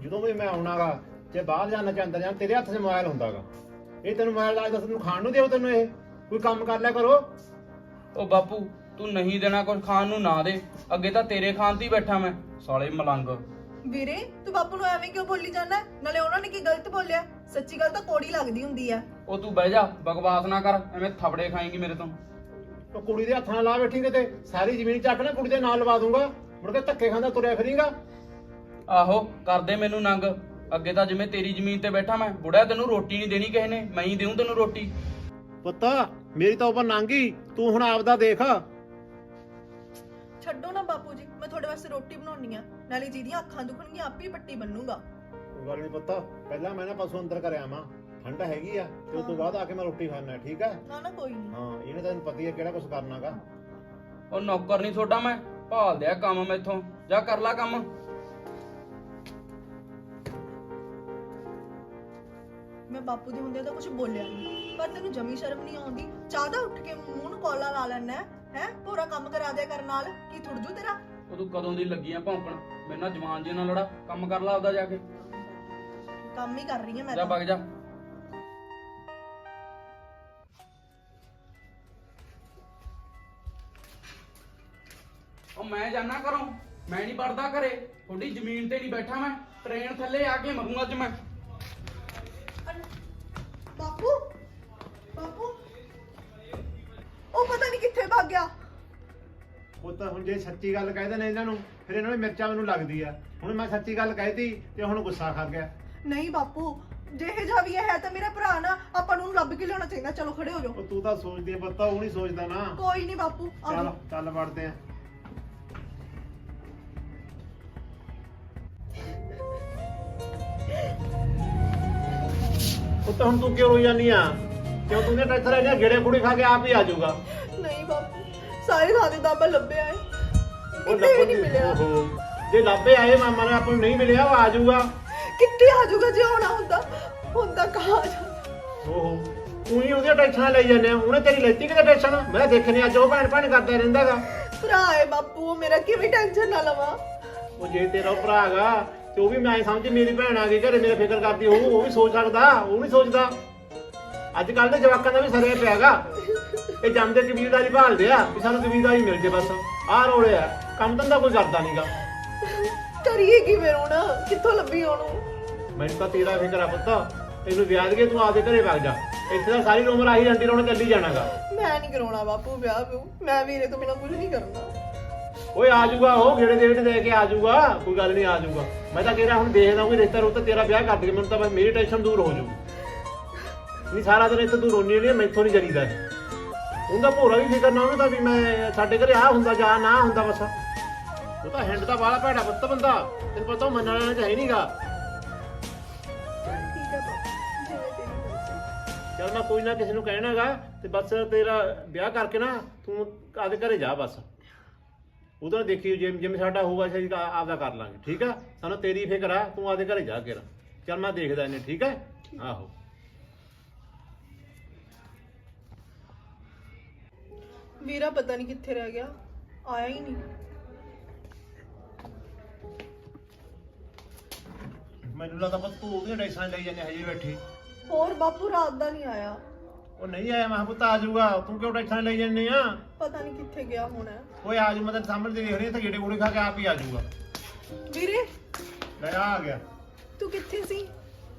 ਜਦੋਂ ਵੀ ਮੈਂ ਆਉਣਾਗਾ ਜੇ ਬਾਹਰ ਜਾਣਾ ਚਾਹੁੰਦਾ ਜਾਂ ਤੇਰੇ ਹੱਥ 'ਚ ਮੋਬਾਈਲ ਹੁੰਦਾਗਾ। ਇਹ ਤੈਨੂੰ ਮੋਬਾਈਲ ਲੱਗਦਾ ਤੈਨੂੰ ਖਾਣ ਨੂੰ ਦਿਓ ਤੈਨੂੰ ਇਹ। ਕੋਈ ਕੰਮ ਕਰ ਲਿਆ ਕਰੋ। ਉਹ ਬਾਪੂ ਤੂੰ ਨਹੀਂ ਦੇਣਾ ਕੁਝ ਖਾਣ ਨੂੰ ਨਾ ਦੇ। ਅੱਗੇ ਤਾਂ ਤੇਰੇ ਖਾਣ ਤੇ ਹੀ ਬੈਠਾ ਮੈਂ। ਸਾਲੇ ਮਲੰਗ। ਵੀਰੇ ਤੂੰ ਬਾਪੂ ਨੂੰ ਐਵੇਂ ਕਿਉਂ ਬੋਲੀ ਜਾਂਦਾ? ਨਾਲੇ ਉਹਨਾਂ ਨੇ ਕੀ ਗਲਤ ਬੋਲਿਆ? ਸੱਚੀ ਗੱਲ ਤਾਂ ਕੋੜੀ ਲੱਗਦੀ ਹੁੰਦੀ ਆ। ਉਹ ਤੂੰ ਬਹਿ ਜਾ ਬਕਵਾਸ ਨਾ ਕਰ। ਐਵੇਂ ਥਪੜੇ ਖਾਏਂਗੀ ਮੇਰੇ ਤੋਂ। ਉਹ ਕੁੜੀ ਦੇ ਹੱਥ ਨਾਲ ਲਾ ਬੈਠੀ ਕਿਤੇ। ਸਾਰੀ ਜ਼ਮੀਨ ਚੱਕ ਨਾ ਕੁੜੀ ਦੇ ਨਾਲ ਲਵਾ ਦੂੰਗਾ। ਮੁੜ ਕੇ ਧੱਕੇ ਖਾਂਦਾ ਤੁਰਿਆ ਫਿਰੀਂਗਾ। ਆਹੋ ਕਰਦੇ ਮੈਨੂੰ ਨੰਗ। ਅੱਗੇ ਤਾਂ ਜਿਵੇਂ ਤੇਰੀ ਜ਼ਮੀਨ ਤੇ ਬੈਠਾ ਮੈਂ ਬੁੜਿਆ ਤੈਨੂੰ ਰੋਟੀ ਨਹੀਂ ਦੇਣੀ ਕਿਸੇ ਨੇ ਮੈਂ ਹੀ ਦੇਉਂ ਤੈਨੂੰ ਰੋਟੀ। ਪੁੱਤ ਮੇਰੀ ਤਾਂ ਉਪਰ ਨੰਗੀ ਤੂੰ ਹੁਣ ਆਪਦਾ ਦੇਖ। ਛੱਡੋ ਨਾ ਬਾਪੂ ਜੀ ਮੈਂ ਤੁਹਾਡੇ ਵਾਸਤੇ ਰੋਟੀ ਬਣਾਉਣੀ ਆ। ਨਾਲੇ ਜਿਹਦੀਆਂ ਅੱਖਾਂ ਦੁਖਣਗੀਆਂ ਆਪੇ ਹੀ ਪੱਟੀ ਬੰਨੂਗਾ। ਕੋਈ ਗੱਲ ਨਹੀਂ ਪੁੱਤ ਪਹਿਲਾਂ ਮੈਂ ਨਾ ਪਸ਼ੂ ਅੰਦਰ ਕਰਿਆ ਆਵਾਂ। ਠੰਡ ਹੈਗੀ ਆ ਤੇ ਉਸ ਤੋਂ ਬਾਅਦ ਆ ਕੇ ਮੈਂ ਰੋਟੀ ਖਾਣਾ ਠੀਕ ਹੈ ਨਾ ਨਾ ਕੋਈ ਨਹੀਂ। ਹਾਂ ਇਹਨੇ ਤੈਨੂੰ ਪਤਾ ਹੀ ਹੈ ਕਿਹੜਾ ਕੁਝ ਕਰਨਾਗਾ। ਉਹ ਨੌਕਰ ਨਹੀਂ ਛੋਟਾ ਮੈਂ ਭਾਲ ਦਿਆ ਕੰਮ ਮੈਥੋਂ। ਜਾ ਕਰ ਲੈ ਕੰਮ। ਮੈਂ ਬਾਪੂ ਦੇ ਹੁੰਦੇ ਤਾਂ ਕੁਝ ਬੋਲਿਆ ਨਹੀਂ ਪਰ ਤੈਨੂੰ ਜਮੀ ਸ਼ਰਮ ਨਹੀਂ ਆਉਂਦੀ? ਚਾਹ ਦਾ ਉੱਠ ਕੇ ਮੂੰਹ ਨੂੰ ਕੋਲਾ ਲਾ ਲੈਣਾ ਹੈ? ਪੂਰਾ ਕੰਮ ਕਰਾ ਦਿਆ ਕਰਨ ਨਾਲ। ਕੀ ਥੁੜ ਜੂ ਤੇਰਾ? ਉਹ ਤੂੰ ਕਦੋਂ ਦੀ ਲੱਗੀ ਆ ਭੌਂਕਣ? ਮੇਰੇ ਨਾਲ ਜਵਾਨ ਜੀ ਨਾਲ ਲੜਾ ਕੰਮ ਕਰ ਲਾ ਆਪਦਾ ਜਾ ਕੇ। ਕੰਮ ਹੀ ਕਰ ਰਹੀ ਹਾਂ ਮੈਂ ਜਾ ਤਾਂ। ਵਗ ਜਾ। ਉਹ ਮੈਂ ਜਾਣਾ ਕਰੂੰ ਮੈਂ ਨਹੀਂ ਵੜਦਾ ਘਰੇ। ਤੁਹਾਡੀ ਜ਼ਮੀਨ ਤੇ ਨਹੀਂ ਬੈਠਾ ਮੈਂ। ਟ੍ਰੇਨ ਥੱਲੇ ਆ ਕੇ ਮਰੂੰ ਅੱਜ ਮੈਂ। ਬਾਪੂ ਬਾਪੂ। ਉਹ ਪਤਾ ਨਹੀਂ ਕਿੱਥੇ ਭੱਗ ਗਿਆ। ਉਹ ਤਾਂ ਹੁਣ ਜੇ ਸੱਚੀ ਗੱਲ ਕਹਿ ਦੇਣ ਇਹਨਾਂ ਨੂੰ ਫਿਰ ਇਹਨਾਂ ਨੂੰ ਮਿਰਚਾਂ ਮੈਨੂੰ ਲੱਗਦੀ ਆ। ਹੁਣ ਮੈਂ ਸੱਚੀ ਗੱਲ ਕਹਿਤੀ ਤੇ ਹੁਣ ਗੁੱਸਾ ਖਾ ਗਿਆ। ਨਹੀਂ ਬਾਪੂ ਜਿਹੇ ਜਾ ਵੀ ਇਹ ਹੈ ਤਾਂ ਮੇਰਾ ਭਰਾ ਨਾ ਆਪਾਂ ਨੂੰ ਲੱਭ ਕੇ ਲਿਆਉਣਾ ਚਾਹੀਦਾ। ਚਲੋ ਖੜੇ ਹੋ ਜਾਓ। ਉਹ ਤੂੰ ਤਾਂ ਸੋਚਦੀ ਆ ਪਤਾ ਉਹ ਨਹੀਂ ਸੋਚਦਾ ਨਾ। ਕੋਈ ਨਹੀਂ ਬਾਪੂ ਆ। ਚੱਲ ਵੜਦੇ ਆ। ਉਹ ਤਾਂ ਹੁਣ ਤੂੰ ਕਿਉਂ ਰੋਈ ਜਾਨੀ ਆ? ਕਿਉਂ ਤੂੰ ਨੇ ਟੈਥਰ ਆ ਗੇੜੇ ਕੁੜੀ ਖਾ ਕੇ ਆਪ ਹੀ ਆ ਜਾਊਗਾ? ਨਹੀਂ ਬਾਪੂ ਸਾਰੇ ਥਾਂ ਤੇ ਦਾਬਾ ਲੱਭਿਆ ਹੈ ਉਹ ਕਿਤੇ ਵੀ ਲੱਭਣ ਨਹੀਂ ਦੀ- ਮਿਲਿਆ। ਓਹੋ। ਜੇ ਲੱਭੇ ਆਏ ਮਾਮਾ ਨੇ ਆਪਾਂ ਨੂੰ ਨਹੀਂ ਮਿਲਿਆ ਉਹ ਆ ਜਾਊਗਾ। ਕਿੱਥੇ ਆ ਜਾਊਗਾ ਜੇ ਆਉਣਾ ਹੁੰਦਾ? ਹੁੰਦਾ ਕਹਾ ਜਾਂਦਾ ਓਹੋ ਤੂੰ ਹੀ ਉਹਦੀਆਂ ਟੈਨਸ਼ਨਾਂ ਲਈ ਜਾਂਦੇ ਆ। ਉਹਨੇ ਤੇਰੀ ਲੈਤੀ ਕਿਤੇ ਟੈਨਸ਼ਨ? ਮੈਂ ਦੇਖਣੀ ਅੱਜ ਉਹ ਭੈਣ ਭੈਣ ਕਰਦਾ ਰਹਿੰਦਾਗਾ ਭਰਾ ਹੈ ਬਾਪੂ ਉਹ ਮੇਰਾ ਕਿਵੇਂ ਟੈਨਸ਼ਨ ਨਾ ਲਵਾਂ? ਉਹ ਜੇ ਤੇਰਾ ਉਹ ਭਰਾ ਹੈਗਾ ਤੇ ਉਹ ਵੀ ਮੈਂ ਸਮਝ ਮੇਰੀ ਭੈਣ ਆ ਗਈ ਘਰੇ ਮੇਰੇ ਫਿਕਰ ਕਰਦੀ ਉਹ ਉਹ ਵੀ ਸੋਚ ਸਕਦਾ ਉਹ ਨਹੀਂ ਸੋਚਦਾ। ਅੱਜ ਕੱਲ ਦੇ ਜਵਾਕਾਂ ਦਾ ਵੀ ਸਰਿਆ ਪਿਆਗਾ ਇਹ ਜੰਮਦੇ ਕਬੀਲਦਾਰੀ ਭਾਲਦੇ ਆ ਵੀ ਸਾਨੂੰ ਕਬੀਲਦਾਰੀ ਮਿਲ ਜੇ ਬਸ। ਆਹ ਰੋਲੇ ਆ ਕੰਮ ਧੰਦਾ ਕੋਈ ਕਰਦਾ ਨਹੀਂਗਾ ਕਰੀਏ ਕਿਵੇਂ ਹੁਣ? ਕਿੱਥੋਂ ਲੱਭੀ ਉਹਨੂੰ ਮੈਨੂੰ ਤਾਂ ਤੇਰਾ ਫਿਕਰ ਆ ਪੁੱਤ। ਤੈਨੂੰ ਵਿਆਹ ਕੇ ਤੂੰ ਆਪਦੇ ਘਰੇ ਵਗ ਜਾ। ਇੱਥੇ ਤਾਂ ਸਾਰੀ ਉਮਰ ਆਹੀ ਰੰਡੀ ਰੋਣ ਚੱਲੀ ਜਾਣਾਗਾ। ਮੈਂ ਨਹੀਂ ਕਰਾਉਣਾ ਬਾਪੂ ਵਿਆਹ ਵਿਊ ਮੈਂ ਵੀਰੇ ਤੋਂ ਬਿਨਾਂ ਕੁਝ ਨਹੀਂ ਕਰਨਾ। ਓਏ ਆ ਜਾਊਗਾ, ਉਹ ਗੇੜੇ ਦੇ ਦੇ ਕੇ ਆ ਜਾਊਗਾ। ਕੋਈ ਗੱਲ ਨਹੀਂ, ਆ ਜਾਊਗਾ। ਮੈਂ ਤਾਂ ਕਿਹਾ ਹੁਣ ਦੇਖਦਾ ਕੋਈ ਰਿਸ਼ਤਾ ਰੁੱਤਾ ਤੇਰਾ ਵਿਆਹ ਕਰ ਦੇ ਮੈਨੂੰ ਤਾਂ ਬਸ ਮੇਰੀ ਟੈਨਸ਼ਨ ਦੂਰ ਹੋ ਜਾਊ ਨਹੀਂ, ਸਾਰਾ ਦਿਨ ਇੱਥੇ ਤੂੰ ਰੋਣੀ ਨਹੀਂ ਮੈਥੋਂ ਨਹੀਂ ਜਰੀਦਾ ਉਹਦਾ ਭੋਰਾ ਵੀ ਫਿਕਰ ਨਾ ਉਹਨੂੰ ਤਾਂ ਵੀ ਮੈਂ ਸਾਡੇ ਘਰੇ ਆ ਹੁੰਦਾ ਜਾਂ ਨਾ ਹੁੰਦਾ ਬਸ। ਉਹ ਤਾਂ ਹੈਂਡ ਦਾ ਬਾਲਾ ਭੈੜਾ ਪੁੱਤ ਬੰਦਾ, ਤੈਨੂੰ ਪਤਾ ਉਹ ਮੰਨਣ ਵਾਲਾ ਚਾਹੀ ਨਹੀਂਗਾ ਠੀਕ ਮੈਂ ਕੋਈ ਨਾ ਕਿਸੇ ਨੂੰ ਕਹਿਣਾਗਾ, ਤੇ ਬਸ ਤੇਰਾ ਵਿਆਹ ਕਰਕੇ ਨਾ ਤੂੰ ਆਪਦੇ ਘਰੇ ਜਾ ਬਸ। ਉਦੋਂ ਦੇਖੀ ਜਿਵੇਂ ਜਿਵੇਂ ਸਾਡਾ ਹੋਊਗਾ ਅਸੀਂ ਤਾਂ ਆਪਦਾ ਕਰ ਲਾਂਗੇ। ਠੀਕ ਆ? ਸਾਨੂੰ ਤੇਰੀ ਫਿਕਰ ਆ ਤੂੰ ਆਪਦੇ ਘਰੇ ਜਾ ਕੇ ਰ ਚਲ ਮੈਂ ਦੇਖਦਾ ਇਹਨੇ ਠੀਕ ਹੈ ਆਹੋ। ਵੀਰਾ ਪਤਾ ਨਹੀਂ ਕਿੱਥੇ ਰਹਿ ਗਿਆ ਆਇਆ ਹੀ ਨਹੀਂ ਮੈਨੂੰ ਲੱਗਦਾ ਬਸ ਤੂੰ ਉਹਦੀਆਂ ਟੈਨਸ਼ਨ ਲਈ ਜਾਂਦੇ ਹਜੇ ਬੈਠੀ। ਹੋਰ ਬਾਪੂ ਰਾਤ ਦਾ ਨਹੀਂ ਆਇਆ। ਉਹ ਨਹੀਂ ਆਇਆ ਮੈਂ ਪੁੱਤ ਆ ਜਾਊਗਾ। ਤੂੰ ਕਿਉਂ ਟੈਨਸ਼ਨ ਲਈ ਜਾਂਦੀ ਆ? ਪਤਾ ਨਹੀਂ ਕਿੱਥੇ ਗਿਆ ਹੋਣਾ। ਓਏ ਆ ਮੈਂ ਤੇਰੇ ਸਾਹਮਣੇ ਦੇਖ ਰਹੀ ਤੇ ਗੇੜੇ ਗੋੜੇ ਖਾ ਕੇ ਆਪ ਹੀ ਆ ਜਾਊਗਾ। ਵੀਰੇ ਲੈ ਆ ਆ ਗਿਆ। ਤੂੰ ਕਿੱਥੇ ਸੀ?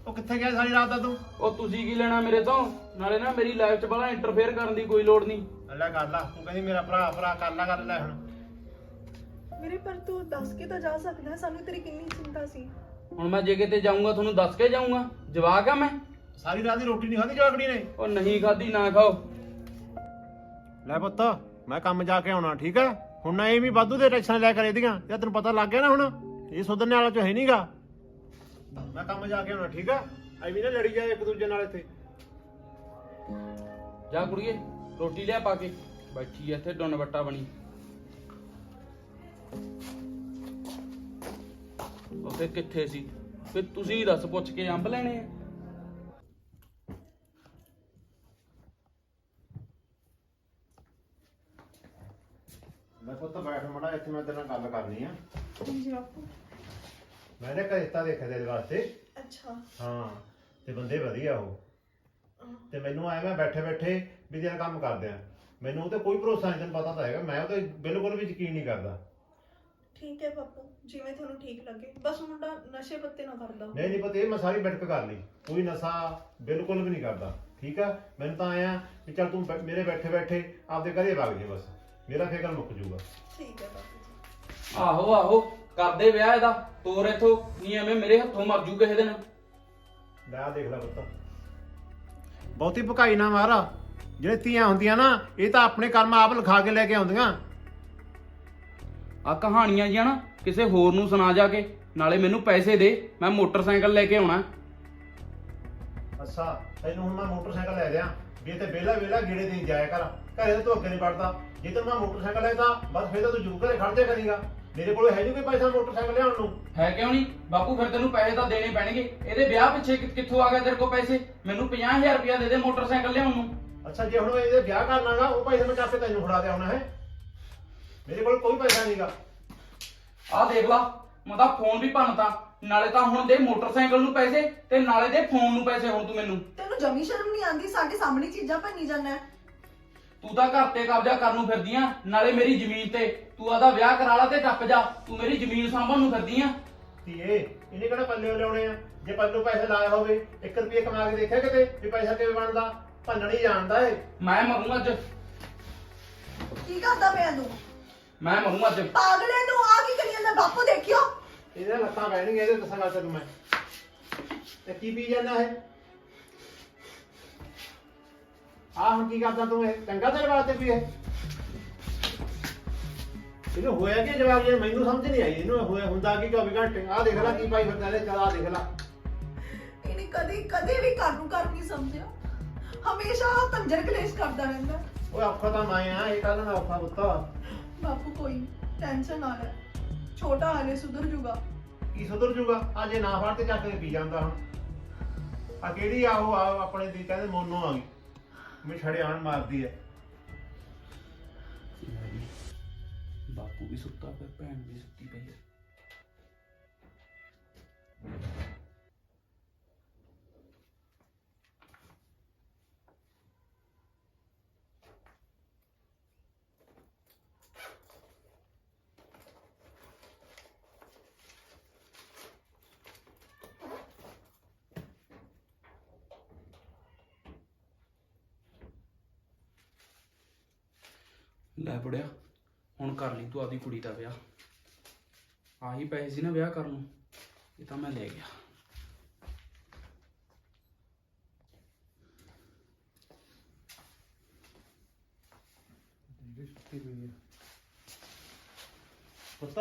ਉਹ ਕਿੱਥੇ ਗਿਆ ਸਾਰੀ ਰਾਤ ਦਾ ਤੂੰ? ਉਹ ਤੁਸੀਂ ਕੀ ਲੈਣਾ ਮੇਰੇ ਤੋਂ? ਨਾਲੇ ਨਾ ਮੇਰੀ ਲਾਈਫ 'ਚ ਬੜਾ ਇੰਟਰਫੇਅਰ ਕਰਨ ਦੀ ਕੋਈ ਲੋੜ ਨਹੀਂ। ਅੱਲਾ ਕਰ ਲਾ ਤੂੰ ਕਹਿੰਦੀ ਮੇਰਾ ਭਰਾ ਭਰਾ ਕਰ ਲਾ ਕਰ ਲੈ ਹੁਣ। ਵੀਰੇ ਪਰ ਤੂੰ ਦੱਸ ਕੇ ਤਾਂ ਜਾ ਸਕਦਾ ਹੈ, ਸਾਨੂੰ ਤੇਰੀ ਕਿੰਨੀ ਚਿੰਤਾ ਸੀ। ਹੁਣ ਮੈਂ ਜੇ ਕਿਤੇ ਜਾਊਂਗਾ ਤੁਹਾਨੂੰ ਦੱਸ ਕੇ ਜਾਊਂਗਾ। ਜਵਾਕ ਆ ਮੈਂ। ਸਾਰੀ ਰਾਤ ਦੀ ਰੋਟੀ ਨਹੀਂ ਖਾਧੀ ਜਵਾਕੜੀ ਨੇ? ਉਹ ਨਹੀਂ ਖਾਦੀ ਨਾ ਖਾਓ। ਲੈ ਪੁੱਤ ਮੈਂ ਕੰਮ ਜਾ ਕੇ ਆਉਣਾ ਠੀਕ ਹੈ? ਹੁਣ ਨਾ ਇਹ ਵੀ ਵਾਧੂ ਦੇ ਟੈਨਸ਼ਨ ਲੈ ਕਰ ਇਹਦੀਆਂ ਜੇ ਤੈਨੂੰ ਪਤਾ ਲੱਗ ਗਿਆ ਨਾ ਹੁਣ? ਇਹ ਸੁਧਰਨੇ ਵਾਲਾ ਚ ਹੈ ਨਹੀਂਗਾ ਮੈਂ ਕੰਮ ਜਾ ਕੇ ਆਉਣਾ ਠੀਕ ਹੈ? ਐਵੇਂ ਨਾ ਲੜੀ ਜਾਏ ਇੱਕ ਦੂਜੇ ਨਾਲ ਇੱਥੇ। ਜਾ ਕੁੜੀਏ ਰੋਟੀ ਲਿਆ ਪਾ ਕੇ। ਬੈਠੀ ਐ ਇੱਥੇ ਡੁੰਨ ਬੱਟਾ ਬਣੀ। ਉਹ ਫਿਰ ਕਿੱਥੇ ਸੀ? ਫਿਰ ਤੁਸੀਂ ਦੱਸ ਪੁੱਛ ਕੇ ਅੰਬ ਲੈਣੇ ਆ ਮੈਂ ਪੁੱਤ ਬੈਠ ਮੜਾ ਇੱਥੇ ਮੈਂ ਤੇਰੇ ਨਾਲ ਗੱਲ ਕਰਨੀ ਆ। ਜੀ ਬਾਪੂ। ਮੈਂ ਨਾ ਰਿਸ਼ਤਾ ਦੇਖਿਆ ਤੇਰੇ ਵਾਸਤੇ। ਅੱਛਾ। ਹਾਂ ਤੇ ਬੰਦੇ ਵਧੀਆ ਉਹ। ਤੇ ਮੈਨੂੰ ਆਇਆ ਮੈਂ ਬੈਠੇ ਬੈਠੇ ਵੀ ਤੇਰਾ ਕੰਮ ਕਰਦੇ ਆ। ਮੈਨੂੰ ਉਹ ਤੇ ਕੋਈ ਭਰੋਸਾ ਨਹੀਂ ਤੈਨੂੰ ਪਤਾ ਤਾਂ ਹੈਗਾ। ਮੈਂ ਉਹ ਤੇ ਬਿਲਕੁਲ ਵੀ ਯਕੀਨ ਨਹੀਂ ਕਰਦਾ। ਠੀਕ ਹੈ ਬਾਪੂ ਜਿਵੇਂ ਤੁਹਾਨੂੰ ਠੀਕ ਲੱਗੇ। ਬਸ ਮੁੰਡਾ ਨਸ਼ੇ ਪੱਤੇ ਨਾ ਕਰਦਾ। ਨਹੀਂ ਨਹੀਂ ਪਤਾ ਇਹ ਮੈਂ ਸਾਰੀ ਬੈਠਕ ਕਰ ਲਈ। ਕੋਈ ਨਸ਼ਾ ਬਿਲਕੁਲ ਵੀ ਨਹੀਂ ਕਰਦਾ। ਠੀਕ ਆ? ਮੈਨੂੰ ਤਾਂ ਆਇਆ ਕਿ ਚੱਲ ਤੂੰ ਬੈ- ਮੇਰੇ ਬੈਠੇ ਬੈਠੇ ਆਪਦੇ ਘਰੇ ਵਗ ਜੇ ਬਸ। ਮੇਰਾ ਫਿਕਰ ਮੁੱਕ ਜਾਊਗਾ। ਠੀਕ ਹੈ ਬਾਪੂ। ਆਹੋ ਆਹੋ ਕਰਦੇ ਵਿਆਹ ਇਹਦਾ। ਤੋਰ ਇਥੋਂ ਨਹੀਂ ਐਵੇਂ ਮੇਰੇ ਹੱਥੋਂ ਮਰ ਜੂ ਕਿਸੇ ਦਿਨ। ਲੈ ਦੇਖ ਲੈ ਪੁੱਤ। ਬਹੁਤੀ ਭਕਾਈ ਨਾ ਮਾਰਾ। ਜਿਹੜੇ ਧੀਆਂ ਹੁੰਦੀਆਂ ਨਾ ਇਹ ਤਾਂ ਆਪਣੇ ਕਰਮ ਆਪ ਲਿਖਾ ਕੇ ਲੈ ਕੇ ਆਉਂਦੀਆਂ। ਆ ਕਹਾਣੀਆਂ ਜੀਆਂ ਨਾ ਕਿਸੇ ਹੋਰ ਨੂੰ ਸੁਣਾ ਜਾ ਕੇ ਨਾਲੇ ਮੈਨੂੰ ਪੈਸੇ ਦੇ ਮੈਂ ਮੋਟਰਸਾਈਕਲ ਲੈ ਕੇ ਆਉਣਾ। ਅੱਛਾ ਤੈਨੂੰ ਹੁਣ ਮੈਂ ਮੋਟਰਸਾਈਕਲ ਲੈ ਦਿਆਂ। ਵੀ ਤੇ ਵਿਹਲਾ ਵਿਹਲਾ ਗੇੜੇ ਦੇ ਜਾਇਆ ਕਰ। ਘਰੇ ਤਾਂ ਅੱਗੇ ਨਹੀਂ ਵੜਦਾ ਜੇ ਤੈਨੂੰ ਮੈਂ ਮੋਟਰਸਾਈਕਲ ਲੈਦਾ ਬਸ ਫਿਰ ਤਾਂ ਤੂੰ ਜ਼ਰੂਰ ਘਰੇ ਖੜ ਜਾ ਕਰੇਗਾ। ਮੇਰੇ ਕੋਲ ਹੈ ਨਹੀਂ ਕੋਈ ਪੈਸਾ ਮੋਟਰਸਾਈਕਲ ਲਿਆਉਣ ਨੂੰ। ਹੈ ਕਿਉਂ ਨਹੀਂ ਬਾਪੂ ਫਿਰ ਤੈਨੂੰ ਪੈਸੇ ਤਾਂ ਦੇਣੇ ਪੈਣਗੇ। ਇਹਦੇ ਵਿਆਹ ਪਿੱਛੇ ਕਿ- ਕਿੱਥੋਂ ਆ ਗਿਆ ਤੇਰੇ ਕੋਲ ਪੈਸੇ? ਮੈਨੂੰ 50000 ਰੁਪਇਆ ਦੇ ਦੇ ਮੋਟਰਸਾਈਕਲ ਲਿਆਉਣ ਨੂੰ। ਅੱਛਾ ਜੇ ਹੁਣ ਇਹਦੇ ਵਿਆਹ ਕਰਨਾਗਾ ਉਹ ਪੈਸੇ ਮੈਂ ਚਾਪੇ ਤੈਨੂੰ ਫੜਾ ਦੇ ਆਉਣਾ ਹੈ? ਮੇਰੇ ਕੋਲ ਕੋਈ ਪੈਸਾ ਨਹੀਂਗਾ ਆਹ ਦੇਖ ਲਾ ਮੈਂ ਤਾਂ ਫੋਨ ਵੀ ਭੰਨਤਾ। ਨਾਲੇ ਤਾਂ ਹੁਣ ਦੇ ਮੋਟਰਸਾਈਕਲ ਨੂੰ ਪੈਸੇ ਤੇ ਨਾਲੇ ਦੇ ਫੋਨ ਨੂੰ ਪੈਸੇ ਹੁਣ ਤੂੰ ਮੈਨੂੰ। ਤੈਨੂੰ ਜਮੀ ਸ਼ਰਮ ਨਹੀਂ ਆਂਦੀ ਸਾਡੇ ਸਾਹਮਣੇ ਚੀਜ਼ਾਂ ਭੰਨੀ ਜਾਂਦਾ ਹੈ। ਤੂੰ ਤਾਂ ਘਰ ਤੇ ਕਬਜ਼ਾ ਕਰਨ ਨੂੰ ਫਿਰਦੀ ਆ ਨਾਲੇ ਮੇਰੀ ਜ਼ਮੀਨ ਤੇ। ਤੂੰ ਆਦਾ ਵਿਆਹ ਕਰਾ ਲਾ ਤੇ ਟੱਪ ਜਾ। ਤੂੰ ਮੇਰੀ ਜ਼ਮੀਨ ਸਾਂਭਣ ਨੂੰ ਫਿਰਦੀ ਆ। ਧੀਏ ਇਹਨੇ ਕਿਹੜਾ ਪੱਲੇ ਲਿਆਉਣੇ ਆ? ਜੇ ਪੱਲੂ ਪੈਸੇ ਲਾਇਆ ਹੋਵੇ 1 ਰੁਪਏ ਕਮਾ ਕੇ ਦੇਖਿਆ ਕਿਤੇ ਵੀ ਪੈਸਾ ਕਿਵੇਂ ਬਣਦਾ? ਭੰਨਣ ਹੀ ਜਾਣਦਾ ਏ। ਮੈਂ ਮਰੂੰ ਅੱਜ। ਕੀ ਕਰਦਾ ਪਿਆ ਤੂੰ? ਮੈਂ ਮਰੂੰ ਅੱਜ। ਪਾਗਲੇ ਤੂੰ ਆ ਕੀ ਕਰੀ ਜਾਂਦਾ ਬਾਪੂ ਦੇਖਿਓ। ਇਹਦੇ ਲੱਤਾਂ ਬਹਿਣਗੀਆਂ ਇਹਦੇ ਦੱਸਾਂਗਾ ਤੈਨੂੰ ਮੈਂ। ਤੇ ਕੀ ਪੀ ਜਾਂਦਾ ਹੈ ਆ ਹੁਣ ਕੀ ਕਰਦਾ ਤੂੰ ਇਹ? ਚੰਗਾ ਤੇਰੇ ਵਾਸਤੇ ਵੀ ਇਹ? ਇਹਨੂੰ ਹੋਇਆ ਕੀ ਜਵਾਬ? ਇਹ ਮੈਨੂੰ ਸਮਝ ਨਹੀਂ ਆਈ। ਇਹਨੂੰ ਹੋਇਆ ਹੁੰਦਾ ਕੀ 24 ਘੰਟੇ? ਆ ਦੇਖ ਲੈ ਕੀ ਪਾਈ ਫਿਰਦਾ ਇਹਦੇ ਚਲ ਆ ਦੇਖ ਲੈ। ਇਹਨੇ ਕਦੇ ਕਦੇ ਵੀ ਘਰ ਨੂੰ ਘਰ ਨਹੀਂ ਸਮਝਿਆ। ਹਮੇਸ਼ਾ ਕੰਜਰ ਕਲੇਸ਼ ਕਰਦਾ ਰਹਿੰਦਾ। ਓਏ ਔਖਾ ਤਾਂ ਮੈਂ ਆ ਇਹ ਕੱਲ ਨਾ ਔਖਾ ਪੁੱਤ ਬਾਪੂ ਕੋਈ ਟੈਨਸ਼ਨ ਨਾ ਲੈ। ਛੋਟਾ ਹਾਲੇ ਸੁਧਰ ਜੂਗਾ। ਕੀ ਸੁਧਰ ਜੂਗਾ? ਆ ਜੇ ਨਾ ਫੜ ਤੇ ਚੱਕ ਕੇ ਪੀ ਜਾਂਦਾ ਹੁਣ। ਆ ਕਿਹੜੀ ਆ ਉਹ ਆ ਆਪਣੇ ਦੀ ਕਹਿੰਦੇ ਮੋਨੋ ਆ ਗਈ। ਮੈਂ ਛੜਿਆਣ ਮਾਰਦੀ ਐ ਬਾਪੂ ਵੀ ਸੁੱਤਾ ਪਿਆ ਭੈਣ ਵੀ ਸੁੱਤੀ ਪਈ ਹੈ ਲੈ ਬੜਿਆ ਹੁਣ ਕਰ ਲਈ ਤੂੰ ਆਦੀ ਕੁੜੀ ਦਾ ਵਿਆਹ। ਆਹੀ ਪੈਸੇ ਸੀ ਨਾ ਵਿਆਹ ਕਰਨ ਨੂੰ ਇਹ ਤਾਂ ਮੈਂ ਲੈ ਗਿਆ। ਪੁੱਤ।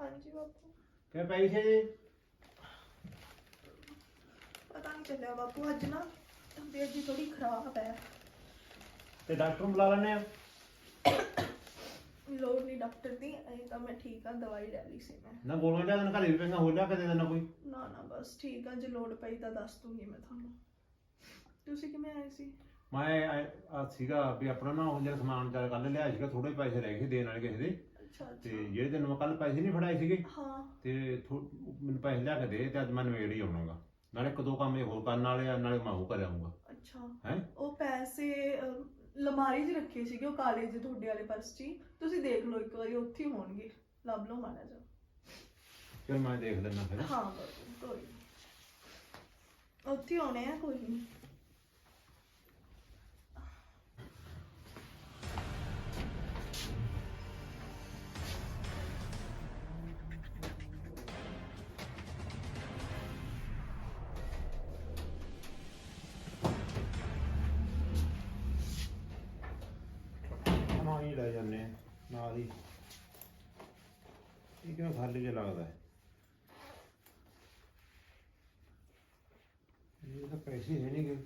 ਹਾਂਜੀ ਬਾਪੂ। ਕਿਵੇਂ ਪੈਸੇ ਜੀ ਪਤਾ ਨਹੀਂ ਚੱਲਿਆ ਬਾਪੂ ਅੱਜ ਨਾ ਤਬੀਅਤ ਜੀ ਥੋੜੀ ਖਰਾਬ ਹੈ। ਤੇ ਡਾਕਟਰ ਨੂੰ ਬੁਲਾ ਲੈਣੇ ਆ। ਲੋੜ ਨਹੀਂ ਡਾਕਟਰ ਦੀ ਅਜੇ ਤਾਂ ਮੈਂ ਠੀਕ ਆ ਦਵਾਈ ਲੈ ਲਈ ਸੀ ਮੈਂ। ਨਾ ਬੋਲੋ ਜਾਂ ਘਰੇ ਵੀ ਪੈਂਦਾ ਹੋ ਜਾ ਕੇ ਦੇ ਦੇਣਾ ਕੋਈ। ਨਾ ਨਾ ਬਸ ਠੀਕ ਆ ਜੇ ਲੋੜ ਪਈ ਤਾਂ ਦੱਸ ਦੂੰਗੀ ਮੈਂ ਤੁਹਾਨੂੰ। ਤੁਸੀਂ ਕਿਵੇਂ ਆਏ ਸੀ? ਮੈਂ ਆ ਸੀਗਾ ਵੀ ਆਪਣਾ ਨਾ ਉਹ ਜਿਹੜਾ ਸਮਾਨ ਚਾਰ ਕੱਲ ਲਿਆ ਸੀਗਾ ਥੋੜੇ ਪੈਸੇ ਰਹਿ ਗਏ ਦੇਣ ਵਾਲੇ ਕਿਸੇ ਦੇ। ਅੱਛਾ ਤੇ ਅੱਛਾ ਜਿਹੜੇ ਦਿਨ ਮੈਂ ਕੱਲ ਪੈਸੇ ਨਹੀਂ ਫੜਾਏ ਸੀਗੇ ਹਾਂ। ਤੇ ਥੋ- ਮੈਨੂੰ ਪੈਸੇ ਲਿਆ ਕੇ ਦੇ ਤੇ ਅੱਜ ਮੈਂ ਨਵੇੜ ਹੀ ਆਉਣਾਗਾ। ਨਾਲੇ ਇੱਕ ਦੋ ਕੰਮ ਇਹ ਹੋਰ ਕਰਨ ਵਾਲੇ ਆ ਨਾਲੇ ਮੈਂ ਉਹ ਕਰ ਆਉਂਗਾ ਅੱਛਾ। ਹੈ? ਉਹ ਪੈਸੇ ਅਮ, ਲਮਾਰੀ 'ਚ ਰੱਖੇ ਸੀਗੇ ਉਹ ਕਾਲੇ ਜਿਹੇ ਤੁਹਾਡੇ ਵਾਲੇ ਪਰਸ 'ਚ ਹੀ। ਤੁਸੀਂ ਦੇਖ ਲਓ ਇੱਕ ਵਾਰੀ ਉੱਥੇ ਹੀ ਹੋਣਗੇ ਲੱਭ ਲਓ ਮਾੜਾ ਜਿਹਾ ਚਲ ਮੈਂ ਦੇਖ ਲੈਣਾ ਫਿਰ ਹਾਂ ਕੋਈ ਨੀ। ਉੱਥੇ ਹੀ ਹੋਣੇ ਆ ਕੋਈ ਨਹੀਂ ਨਾਲ ਹੀ। ਇਹ ਕਿਉਂ ਖਾਲੀ ਜਿਹਾ ਲੱਗਦਾ ਹੈ? ਇਹ ਤਾਂ ਪੈਸੇ ਹੈ ਨਹੀਂ ਗਏ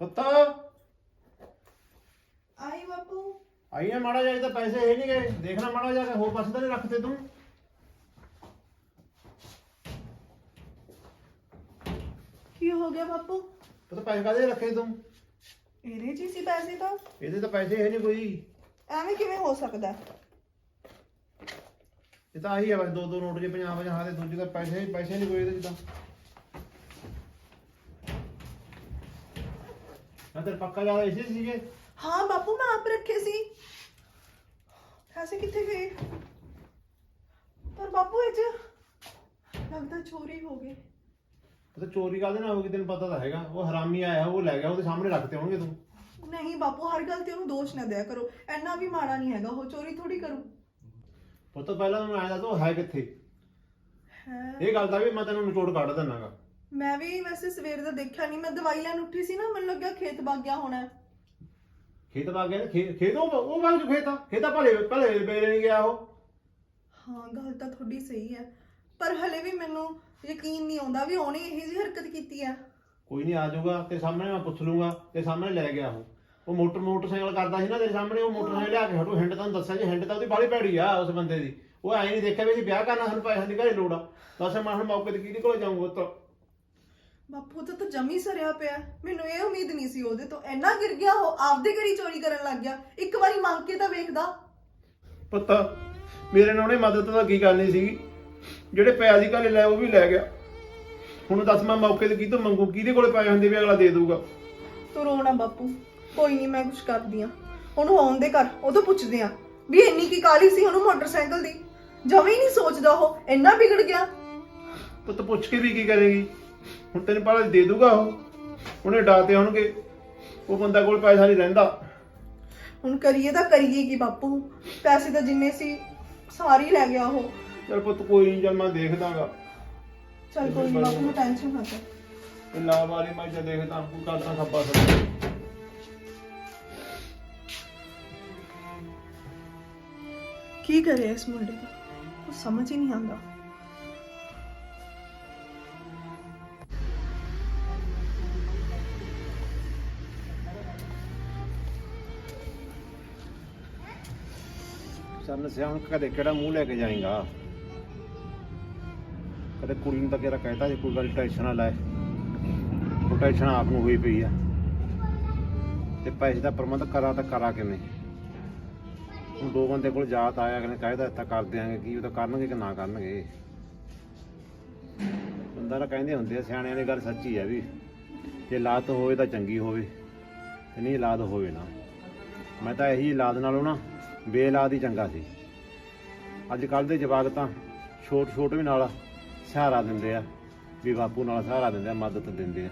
ਪਤਾ! ਆਈ ਬਾਪੂ। ਆਈ ਨਾ ਮਾੜਾ ਜਿਹਾ ਇਹ ਤਾਂ ਪੈਸੇ ਹੈ ਨਹੀਂ ਗਏ ਦੇਖਣਾ ਮਾੜਾ ਜਿਹਾ ਕਿ ਹੋਰ ਪਾਸੇ ਤਾਂ ਨਹੀਂ ਰੱਖਦੇ ਤੂੰ। ਕੀ ਹੋ ਗਿਆ ਬਾਪੂ? ਤੂੰ ਤਾਂ ਪੈਸੇ ਕਾਹਦੇ ਰੱਖੇ ਤੂੰ? ਇਹਦੇ 'ਚ ਹੀ ਸੀ ਪੈਸੇ ਤਾਂ? ਇਹਦੇ ਤਾਂ ਪੈਸੇ ਹੈ ਨਹੀਂ ਕੋਈ। ਐਵੇਂ ਕਿਵੇਂ ਹੋ ਸਕਦਾ? ਇਹ ਤਾਂ ਆਹੀ ਆ ਬਸ ਦੋ ਦੋ ਨੋਟ ਜੇ 50 50 ਦੇ ਦੂਜੇ ਤਾਂ ਪੈਸੇ ਪੈਸੇ ਨਹੀਂ ਕੋਈ ਇਹਦੇ ਚ ਤਾਂ। ਪੱਕਾ ਜ਼ਿਆਦਾ ਇਸੇ ਸੀਗੇ। ਹਾਂ ਬਾਪੂ ਮੈਂ ਆਪ ਰੱਖੇ ਸੀ। ਪੈਸੇ ਕਿੱਥੇ ਗਏ? ਪਰ ਬਾਪੂ ਇਹ ਚ ਲੱਗਦਾ ਚੋਰੀ ਹੋ ਗਈ ਉਹ ਤਾਂ ਚੋਰੀ ਕਾਹਦੇ ਨਾਲ ਹੋ ਗਈ ਤੈਨੂੰ ਪਤਾ ਤਾਂ ਹੈਗਾ। ਉਹ ਹਰਾਮੀ ਆਇਆ ਉਹ ਲੈ ਗਿਆ ਉਹਦੇ ਸਾਹਮਣੇ ਰੱਖਤੇ ਹੋਣਗੇ ਤੂੰ। ਨਹੀਂ ਬਾਪੂ ਹਰ ਗੱਲ ਤੇ ਉਹਨੂੰ ਦੋਸ਼ ਨਾ ਦਿਆ ਕਰੋ। ਐਨਾ ਵੀ ਮਾੜਾ ਨਹੀਂ ਹੈਗਾ ਉਹ ਚੋਰੀ ਥੋੜੀ ਕਰੂ। ਪੁੱਤ ਪਹਿਲਾਂ ਮੈਨੂੰ ਆਇਆ ਉਹ ਹੈ ਕਿੱਥੇ? ਹੈ? ਇਹ ਗੱਲ ਦਾ ਵੀ ਮੈਂ ਤੈਨੂੰ ਨਿਚੋੜ ਕੱਢ ਦਿੰਨਾਗਾ। ਮੈਂ ਵੀ ਵੈਸੇ ਸਵੇਰ ਦਾ ਦੇਖਿਆ ਨਹੀਂ ਮੈਂ ਦਵਾਈ ਲੈਣ ਉੱਠੀ ਸੀ ਨਾ ਮੈਨੂੰ ਲੱਗਿਆ ਖੇਤ ਵਗ ਗਿਆ ਹੋਣਾ। ਖੇਤ ਬਾਗ ਗਿਆ ਖੇਤ ਖੇਤ ਉਹ ਉਹ ਚ ਖੇਤ ਆ? ਖੇਤ ਆ ਭਲੇ ਭਲੇ ਬੇਰੇ ਨਹੀਂ ਗਿਆ ਉਹ। ਹਾਂ ਗੱਲ ਤਾਂ ਤੁਹਾਡੀ ਸਹੀ ਹੈ। ਪਰ ਹਲੇ ਵੀ ਮੈਨੂੰ ਯਕੀਨ ਨਹੀਂ ਆਉਂਦਾ ਵੀ ਉਹਨੇ ਇਹੋ ਜਿਹੀ ਹਰਕਤ ਕੀਤੀ ਹੈ ਕੋਈ ਨਹੀਂ ਆ ਜਾਊਗਾ ਤੇਰੇ ਸਾਹਮਣੇ ਮੈਂ ਪੁੱਛ ਲੂੰਗਾ ਤੇ ਸਾਹਮਣੇ ਲੈ ਗਿਆ ਉਹ। ਉਹ ਮੋਟਰ ਮੋਟਰਸਾਈਕਲ ਕਰਦਾ ਸੀ ਨਾ ਤੇਰੇ ਸਾਹਮਣੇ ਉਹ ਮੋਟਰਸਾਈਕਲ ਲਿਆ ਕੇ ਹਟੂ। ਹਿੰਡ ਤੁਹਾਨੂੰ ਦੱਸਿਆ ਜੀ ਹਿੰਡ ਤਾਂ ਉਹਦੀ ਬਾਲੀ ਭੈੜੀ ਆ ਉਸ ਬੰਦੇ ਦੀ। ਉਹ ਐਂ ਨਹੀਂ ਦੇਖਿਆ ਵੀ ਅਸੀਂ ਵਿਆਹ ਕਰਨਾ ਸਾਨੂੰ ਪੈਸੇ ਦੀ ਘਰੇ ਲੋੜ ਆ। ਦੱਸ ਮੈਂ ਹੁਣ ਮੌਕੇ ਤੇ ਕਿਹਦੇ ਕੋਲ ਜਾਊਂਗਾ ਤਾਂ ਬਾਪੂ ਤਾਂ ਤਾਂ ਜਮੀ ਸਰਿਆ ਪਿਆ। ਮੈਨੂੰ ਇਹ ਉਮੀਦ ਨਹੀਂ ਸੀ ਉਹਦੇ ਤੋਂ। ਇੰਨਾ ਗਿਰ ਗਿਆ ਉਹ ਆਪਦੇ ਘਰੀ ਚੋਰੀ ਕਰਨ ਲੱਗ ਗਿਆ। ਇੱਕ ਵਾਰੀ ਮੰਗ ਕੇ ਤਾਂ ਵੇਖਦਾ। ਪਤਾ ਮੇਰੇ ਨਾਲ ਉਹਨੇ ਮਦਦ ਤਾਂ ਕੀ ਕਰਨੀ ਸੀਗੀ? ਜਿਹੜੇ ਪੈਸੇ ਦੀ ਘਰੇ ਲੈ ਉਹ ਵੀ ਲੈ ਗਿਆ। ਹੁਣ ਦੱਸ ਮੈਂ ਮੌਕੇ ਤੇ ਕੀ ਤੋਂ ਮੰਗੂ? ਕਿਹਦੇ ਕੋਲੇ ਪੈਸੇ ਹੁੰਦੇ ਵੀ ਅਗਲਾ ਦੇ ਦੂਗਾ ਤੂੰ ਰੋਣਾ ਬਾਪੂ ਕੋਈ ਨਹੀਂ ਮੈਂ ਕੁਝ ਕਰਦੀ ਆ। ਉਹਨੂੰ ਆਉਣ ਦੇ ਕਰ ਉਹ ਤੋਂ ਪੁੱਛਦੇ ਆ ਵੀ ਇੰਨੀ ਕੀ ਕਾਲੀ ਸੀ ਉਹਨੂੰ ਮੋਟਰਸਾਈਕਲ ਦੀ? ਜਮੀ ਨਹੀਂ ਸੋਚਦਾ ਉਹ ਇੰਨਾ ਵਿਗੜ ਗਿਆ। ਪੁੱਤ ਪੁੱਛ ਕੇ ਵੀ ਕੀ ਕਰੇਗੀ? ਹੁਣ ਤੈਨੂੰ ਪਤਾ ਦੇ ਦੂਗਾ ਉਹ। ਉਹਨੇ ਡਾਤੇ ਹੋਣਗੇ। ਉਹ ਬੰਦਾ ਕੋਲ ਪੈਸਾ ਨਹੀਂ ਰਹਿੰਦਾ। ਹੁਣ ਕਰੀਏ ਤਾਂ ਕਰੀਏ ਕੀ ਬਾਪੂ? ਪੈਸੇ ਤਾਂ ਜਿੰਨੇ ਸੀ ਸਾਰੇ ਹੀ ਲੈ ਗਿਆ ਉਹ। ਚਲ ਪੁੱਤ ਕੋਈ ਨਹੀਂ ਜਦ ਮੈਂ ਦੇਖਦਾਗਾ। ਚਲ ਕੋਈ ਨਹੀਂ ਬਾਪੂ ਨੂੰ ਟੈਨਸ਼ਨ ਨਾ ਕਰ। ਤੇ ਲਾ ਵਾਲੀ ਮੈਂ ਜੇ ਦੇਖਦਾ ਕੋਈ ਕਰਦਾ ਖੱਬਾ ਸੱਜਾ ਕੀ ਕਰੇ ਇਸ ਮੁੰਡੇ ਦਾ? ਕੁਝ ਸਮਝ ਹੀ ਨਹੀਂ ਆਉਂਦਾ। ਸਰਨ ਸਿਆ ਹੁਣ ਕਦੇ ਕਿਹੜਾ ਮੂੰਹ ਲੈ ਕੇ ਜਾਏਗਾ? ਕਦੇ ਕੁੜੀ ਨੂੰ ਤਾਂ ਕਿਹੜਾ ਕਹਿਤਾ ਜੇ ਕੋਈ ਗੱਲ ਟੈਨਸ਼ਨ ਨਾ ਲੈ। ਉਹ ਟੈਨਸ਼ਨ ਆਪ ਨੂੰ ਹੋਈ ਪਈ ਆ। ਤੇ ਪੈਸੇ ਦਾ ਪ੍ਰਬੰਧ ਕਰਾਂ ਤਾਂ ਕਰਾਂ ਕਿਵੇਂ? ਹੁਣ ਦੋ ਬੰਦੇ ਕੋਲ ਜਾਤ ਆਇਆ, ਅਗਲੇ ਕਹਿਦਾ ਇੱਥੇ ਕਰ ਦਿਆਂਗੇ, ਕੀ ਉਹ ਤਾਂ ਕਰਨਗੇ ਕਿ ਨਾ ਕਰਨਗੇ? ਬੰਦਾ ਤਾਂ ਕਹਿੰਦੇ ਹੁੰਦੇ ਆ, ਸਿਆਣਿਆਂ ਦੀ ਗੱਲ ਸੱਚੀ ਆ ਵੀ, ਜੇ ਲਾਤ ਹੋਵੇ ਤਾਂ ਚੰਗੀ ਹੋਵੇ, ਤੇ ਨਹੀਂ ਲਾਦ ਹੋਵੇ ਨਾ। ਮੈਂ ਤਾਂ ਇਹੀ ਔਲਾਦ ਨਾਲੋਂ ਨਾ ਬੇਔਲਾਦ ਹੀ ਚੰਗਾ ਸੀ। ਅੱਜ ਕੱਲ ਦੇ ਜਵਾਕ ਤਾਂ ਛੋਟ ਛੋਟ ਵੀ ਨਾਲ ਸਹਾਰਾ ਦਿੰਦੇ ਆ, ਵੀ ਬਾਪੂ ਨਾਲ ਸਹਾਰਾ ਦਿੰਦੇ ਆ, ਮਦਦ ਦਿੰਦੇ ਆ।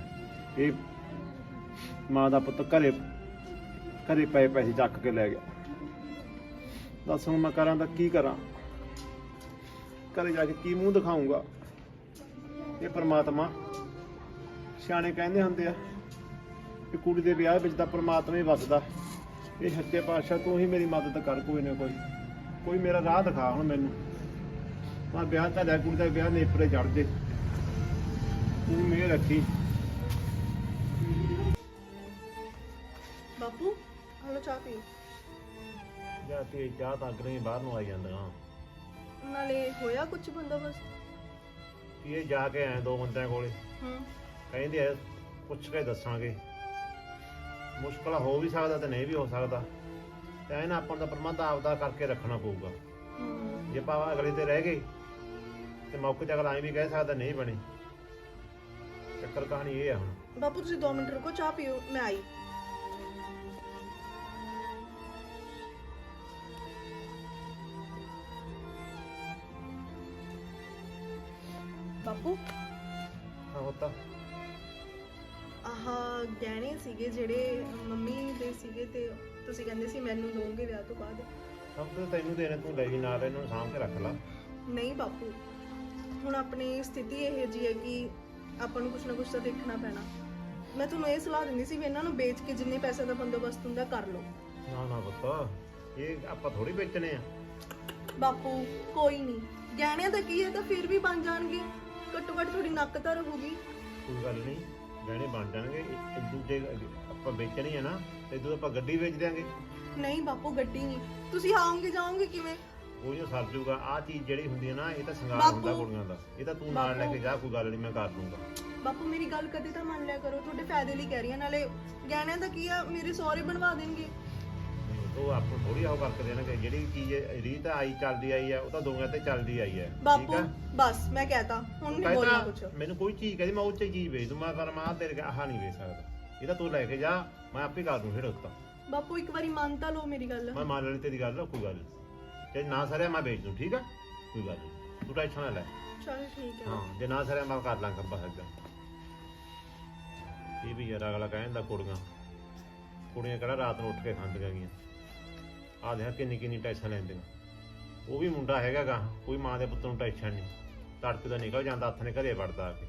ਇਹ ਮਾਂ ਦਾ ਪੁੱਤ ਘਰੇ ਘਰੇ ਪਏ ਪੈਸੇ ਚੱਕ ਕੇ ਲੈ ਗਿਆ। ਦੱਸ ਹੁਣ ਮੈਂ ਕਰਾਂ ਤਾਂ ਕੀ ਕਰਾਂ? ਘਰੇ ਜਾ ਕੇ ਕੀ ਮੂੰਹ ਦਿਖਾਉਂਗਾ ਇਹ ਪ੍ਰਮਾਤਮਾ ਸਿਆਣੇ ਕਹਿੰਦੇ ਹੁੰਦੇ ਆ ਕਿ ਕੁੜੀ ਦੇ ਵਿਆਹ ਵਿੱਚ ਤਾਂ ਪ੍ਰਮਾਤਮਾ ਹੀ ਵੱਸਦਾ। ਇਹ ਹੱਕੇ ਪਾਤਸ਼ਾਹ ਤੂੰ ਹੀ ਮੇਰੀ ਮਦਦ ਕਰ, ਕੋਈ ਨਾ ਕੋਈ। ਕੋਈ ਮੇਰਾ ਰਾਹ ਦਿਖਾ ਹੁਣ ਮੈਨੂੰ। ਮੈਂ ਵਿਆਹ ਤਾਂ ਲੈ ਕੁੜੀ ਦਾ ਵਿਆਹ ਨੇਪਰੇ ਚੜ ਜੇ ਤੂੰ ਮੇਰ ਰੱਖੀ। ਬਾਪੂ ਹਲੋ ਚਾਹ ਜਾਂ ਤੇ ਚਾਹ ਤਾਂ ਅਗਰੇ ਬਾਹਰ ਨੂੰ ਆ ਜਾਂਦਾ ਨਾਲੇ ਹੋਇਆ ਕੁਝ ਬੰਦੋਬਸਤ? ਕੀ ਇਹ ਜਾ ਕੇ ਆਏ ਦੋ ਬੰਦਿਆਂ ਕੋਲੇ? ਹੂੰ। ਕਹਿੰਦੇ ਆ ਪੁੱਛ ਕੇ ਦੱਸਾਂਗੇ। ਮੁਸ਼ਕਲ ਹੋ ਵੀ ਸਕਦਾ ਤੇ ਨਹੀਂ ਵੀ ਹੋ ਸਕਦਾ। ਤੇ ਇਹਨਾਂ ਆਪਾਂ ਨੂੰ ਤਾਂ ਪ੍ਰਬੰਧ ਆਪਦਾ ਕਰਕੇ ਰੱਖਣਾ ਪਊਗਾ। ਹੂੰ। ਜੇ ਪਾਵਾ ਅਗਲੇ ਤੇ ਰਹਿ ਗਏ ਤੇ ਮੌਕੇ ਤੇ ਅਗਲਾ ਐਂ ਵੀ ਕਹਿ ਸਕਦਾ ਨਹੀਂ ਬਣੀ। ਚੱਕਰ ਕਹਾਣੀ ਇਹ ਆ ਹੁਣ। ਬਾਪੂ ਤੁਸੀਂ 2 ਮਿੰਟ ਰੁਕੋ ਚਾਹ ਪੀਓ ਮੈਂ ਆਈ। ਬਾਪੂ? ਹਾਂ ਤਾਂ ਆਹ ਗਹਿਣੇ ਸੀਗੇ ਜਿਹੜੇ ਮੰਮੀ ਦੇ ਸੀਗੇ ਤੇ ਤੁਸੀਂ ਕਹਿੰਦੇ ਸੀ ਮੈਨੂੰ ਦੋਗੇ ਵਿਆਹ ਤੋਂ ਬਾਅਦ। ਸਭ ਤੋਂ ਤੈਨੂੰ ਦੇਣੇ ਤੂੰ ਲੈ ਜੀ ਨਾਲ ਇਹਨਾਂ ਨੂੰ ਸਾਂਭ ਕੇ ਰੱਖ ਲੈ। ਨਹੀਂ ਬਾਪੂ ਹੁਣ ਆਪਣੀ ਸਥਿਤੀ ਇਹ ਜੀ ਹੈ ਕਿ ਆਪਾਂ ਨੂੰ ਕੁਝ ਨਾ ਕੁਝ ਤਾਂ ਦੇਖਣਾ ਪੈਣਾ। ਮੈਂ ਤੁਹਾਨੂੰ ਇਹ ਸਲਾਹ ਦਿੰਦੀ ਸੀ ਵੀ ਇਹਨਾਂ ਨੂੰ ਵੇਚ ਕੇ ਜਿੰਨੇ ਪੈਸੇ ਦਾ ਬੰਦੋਬਸਤ ਹੁੰਦਾ ਕਰ ਲਓ। ਨਾ ਨਾ ਪੁੱਤ ਇਹ ਆਪਾਂ ਥੋੜੀ ਵੇਚਣੇ ਆ। ਬਾਪੂ ਕੋਈ ਨਹੀਂ ਗਹਿਣਿਆਂ ਦਾ ਕੀ ਹੈ ਤਾਂ ਫਿਰ ਵੀ ਬਣ ਜਾਣਗੇ। ਘੱਟੋ ਘੱਟ ਥੋੜੀ ਨੱਕ ਤਾਂ ਰਹੂਗੀ। ਕੋਈ ਗੱਲ ਨਹੀਂ ਗਹਿਣੇ ਬਣ ਜਾਣਗੇ। ਇੱਕ ਦੂਜੇ ਆਪਾਂ ਵੇਚਣੇ ਆ ਨਾ ਤੇ ਜਦੋਂ ਆਪਾਂ ਗੱਡੀ ਵੇਚ ਦਿਆਂਗੇ। ਨਹੀਂ ਬਾਪੂ ਗੱਡੀ ਨਹੀਂ ਤੁਸੀਂ ਆਓਗੇ ਜਾਓਗੇ ਕਿਵੇਂ? ਉਹ ਜੋ ਸਰ ਜੂਗਾ ਆ ਚੀਜ਼ ਜਿਹੜੀ ਹੁੰਦੀ ਹੈ ਨਾ ਇਹ ਤਾਂ ਸ਼ਿੰਗਾਰ ਬਾਪੂ। ਹੁੰਦਾ ਕੁੜੀਆਂ ਦਾ। ਇਹ ਤਾਂ ਤੂੰ ਨਾਲ ਲੈ ਕੇ ਜਾ ਕੋਈ ਗੱਲ ਨਹੀਂ ਮੈਂ ਕਰ ਲੂੰਗਾ। ਬਾਪੂ ਮੇਰੀ ਗੱਲ ਕਦੇ ਤਾਂ ਮੰਨ ਲਿਆ ਕਰੋ ਤੁਹਾਡੇ ਫਾਇਦੇ ਲਈ ਕਹਿ ਰਹੀ ਹਾਂ। ਨਾਲੇ ਗਹਿਣਿਆਂ ਦਾ ਕੀ ਆ ਮੇਰੇ ਸਹੁਰੇ ਬਣਵਾ ਦੇਣਗੇ। ਉਹ ਬਾਪੂ ਥੋੜੀ ਆਉ ਕਰਕੇ ਦੇਣਗੇ ਜਿਹੜੀ ਚੀਜ਼ ਰੀਤ ਆਈ ਚੱਲਦੀ ਆਈ ਹੈ ਉਹ ਤਾਂ ਦੁਨੀਆ ਤੇ ਚੱਲਦੀ ਆਈ ਹੈ। ਬਾਪੂ ਬਸ ਮੈਂ ਕਹਤਾ ਹੁਣ ਨਹੀਂ ਬੋਲਣਾ ਕਹਿੰਦਾ ਮੈਨੂੰ ਕੋਈ ਚੀਜ਼ ਕਹਿੰਦੀ ਮੈਂ ਉਹ 'ਚ ਚੀਜ਼ ਵੇਚ ਦੂੰ ਮੈਂ ਪਰ ਮਾਂ ਤੇਰੇ ਕੇ ਆਹ ਨਹੀਂ ਵੇਚ ਸਕਦਾ। ਇਹ ਤਾਂ ਤੂੰ ਲੈ ਕੇ ਜਾ ਮੈਂ ਆਪੇ ਕਰ ਦੂੰ ਫਿਰ ਉੱਤਾ। ਬਾਪੂ ਇੱਕ ਵਾਰੀ ਮੰਨ ਤਾਂ ਲਓ ਮੇਰੀ ਗੱਲ। ਮੈਂ ਮੰਨ ਲੈਣੀ ਤੇਰੀ ਗੱਲ ਕੋਈ ਗੱਲ ਨਹੀਂ ਜੇ ਨਾ ਸਰਿਆ ਮੈਂ ਵੇਚ ਦੂੰ ਠੀਕ ਆ? ਕੋਈ ਗੱਲ ਨਹੀਂ। ਤੂੰ ਟੈਨਸ਼ਨ ਨਾ ਲੈ। ਚਲ ਠੀਕ ਹੈ। ਹਾਂ ਜੇ ਨਾ ਸਰਿਆ ਮੈਂ ਕਰ ਲਾਂ ਖੱਬਾ ਸੱਜਾ ਇਹ ਵੀ ਯਾਰ ਅਗਲਾ ਕਹਿੰਦਾ ਕੁੜੀਆਂ। ਕੁੜੀਆਂ ਕਿਹੜਾ ਰਾਤ ਨੂੰ ਉੱਠ ਕੇ ਖਾਂਦੀਆਂ ਗੀਆਂ। ਆਹ ਦੇਖ ਕਿੰਨੀ ਕਿੰਨੀ ਟੈਨਸ਼ਨ ਲੈਂਦੀਆਂ। ਉਹ ਵੀ ਮੁੰਡਾ ਹੈਗਾ ਗਾ ਕੋਈ ਮਾਂ ਦੇ ਪੁੱਤ ਨੂੰ ਟੈਨਸ਼ਨ ਨਹੀਂ। ਤੜਕੇ ਦਾ ਨਿਕਲ ਜਾਂਦਾ ਹੱਥ ਨੇ ਘਰੇ ਵੜਦਾ ਆ ਕੇ।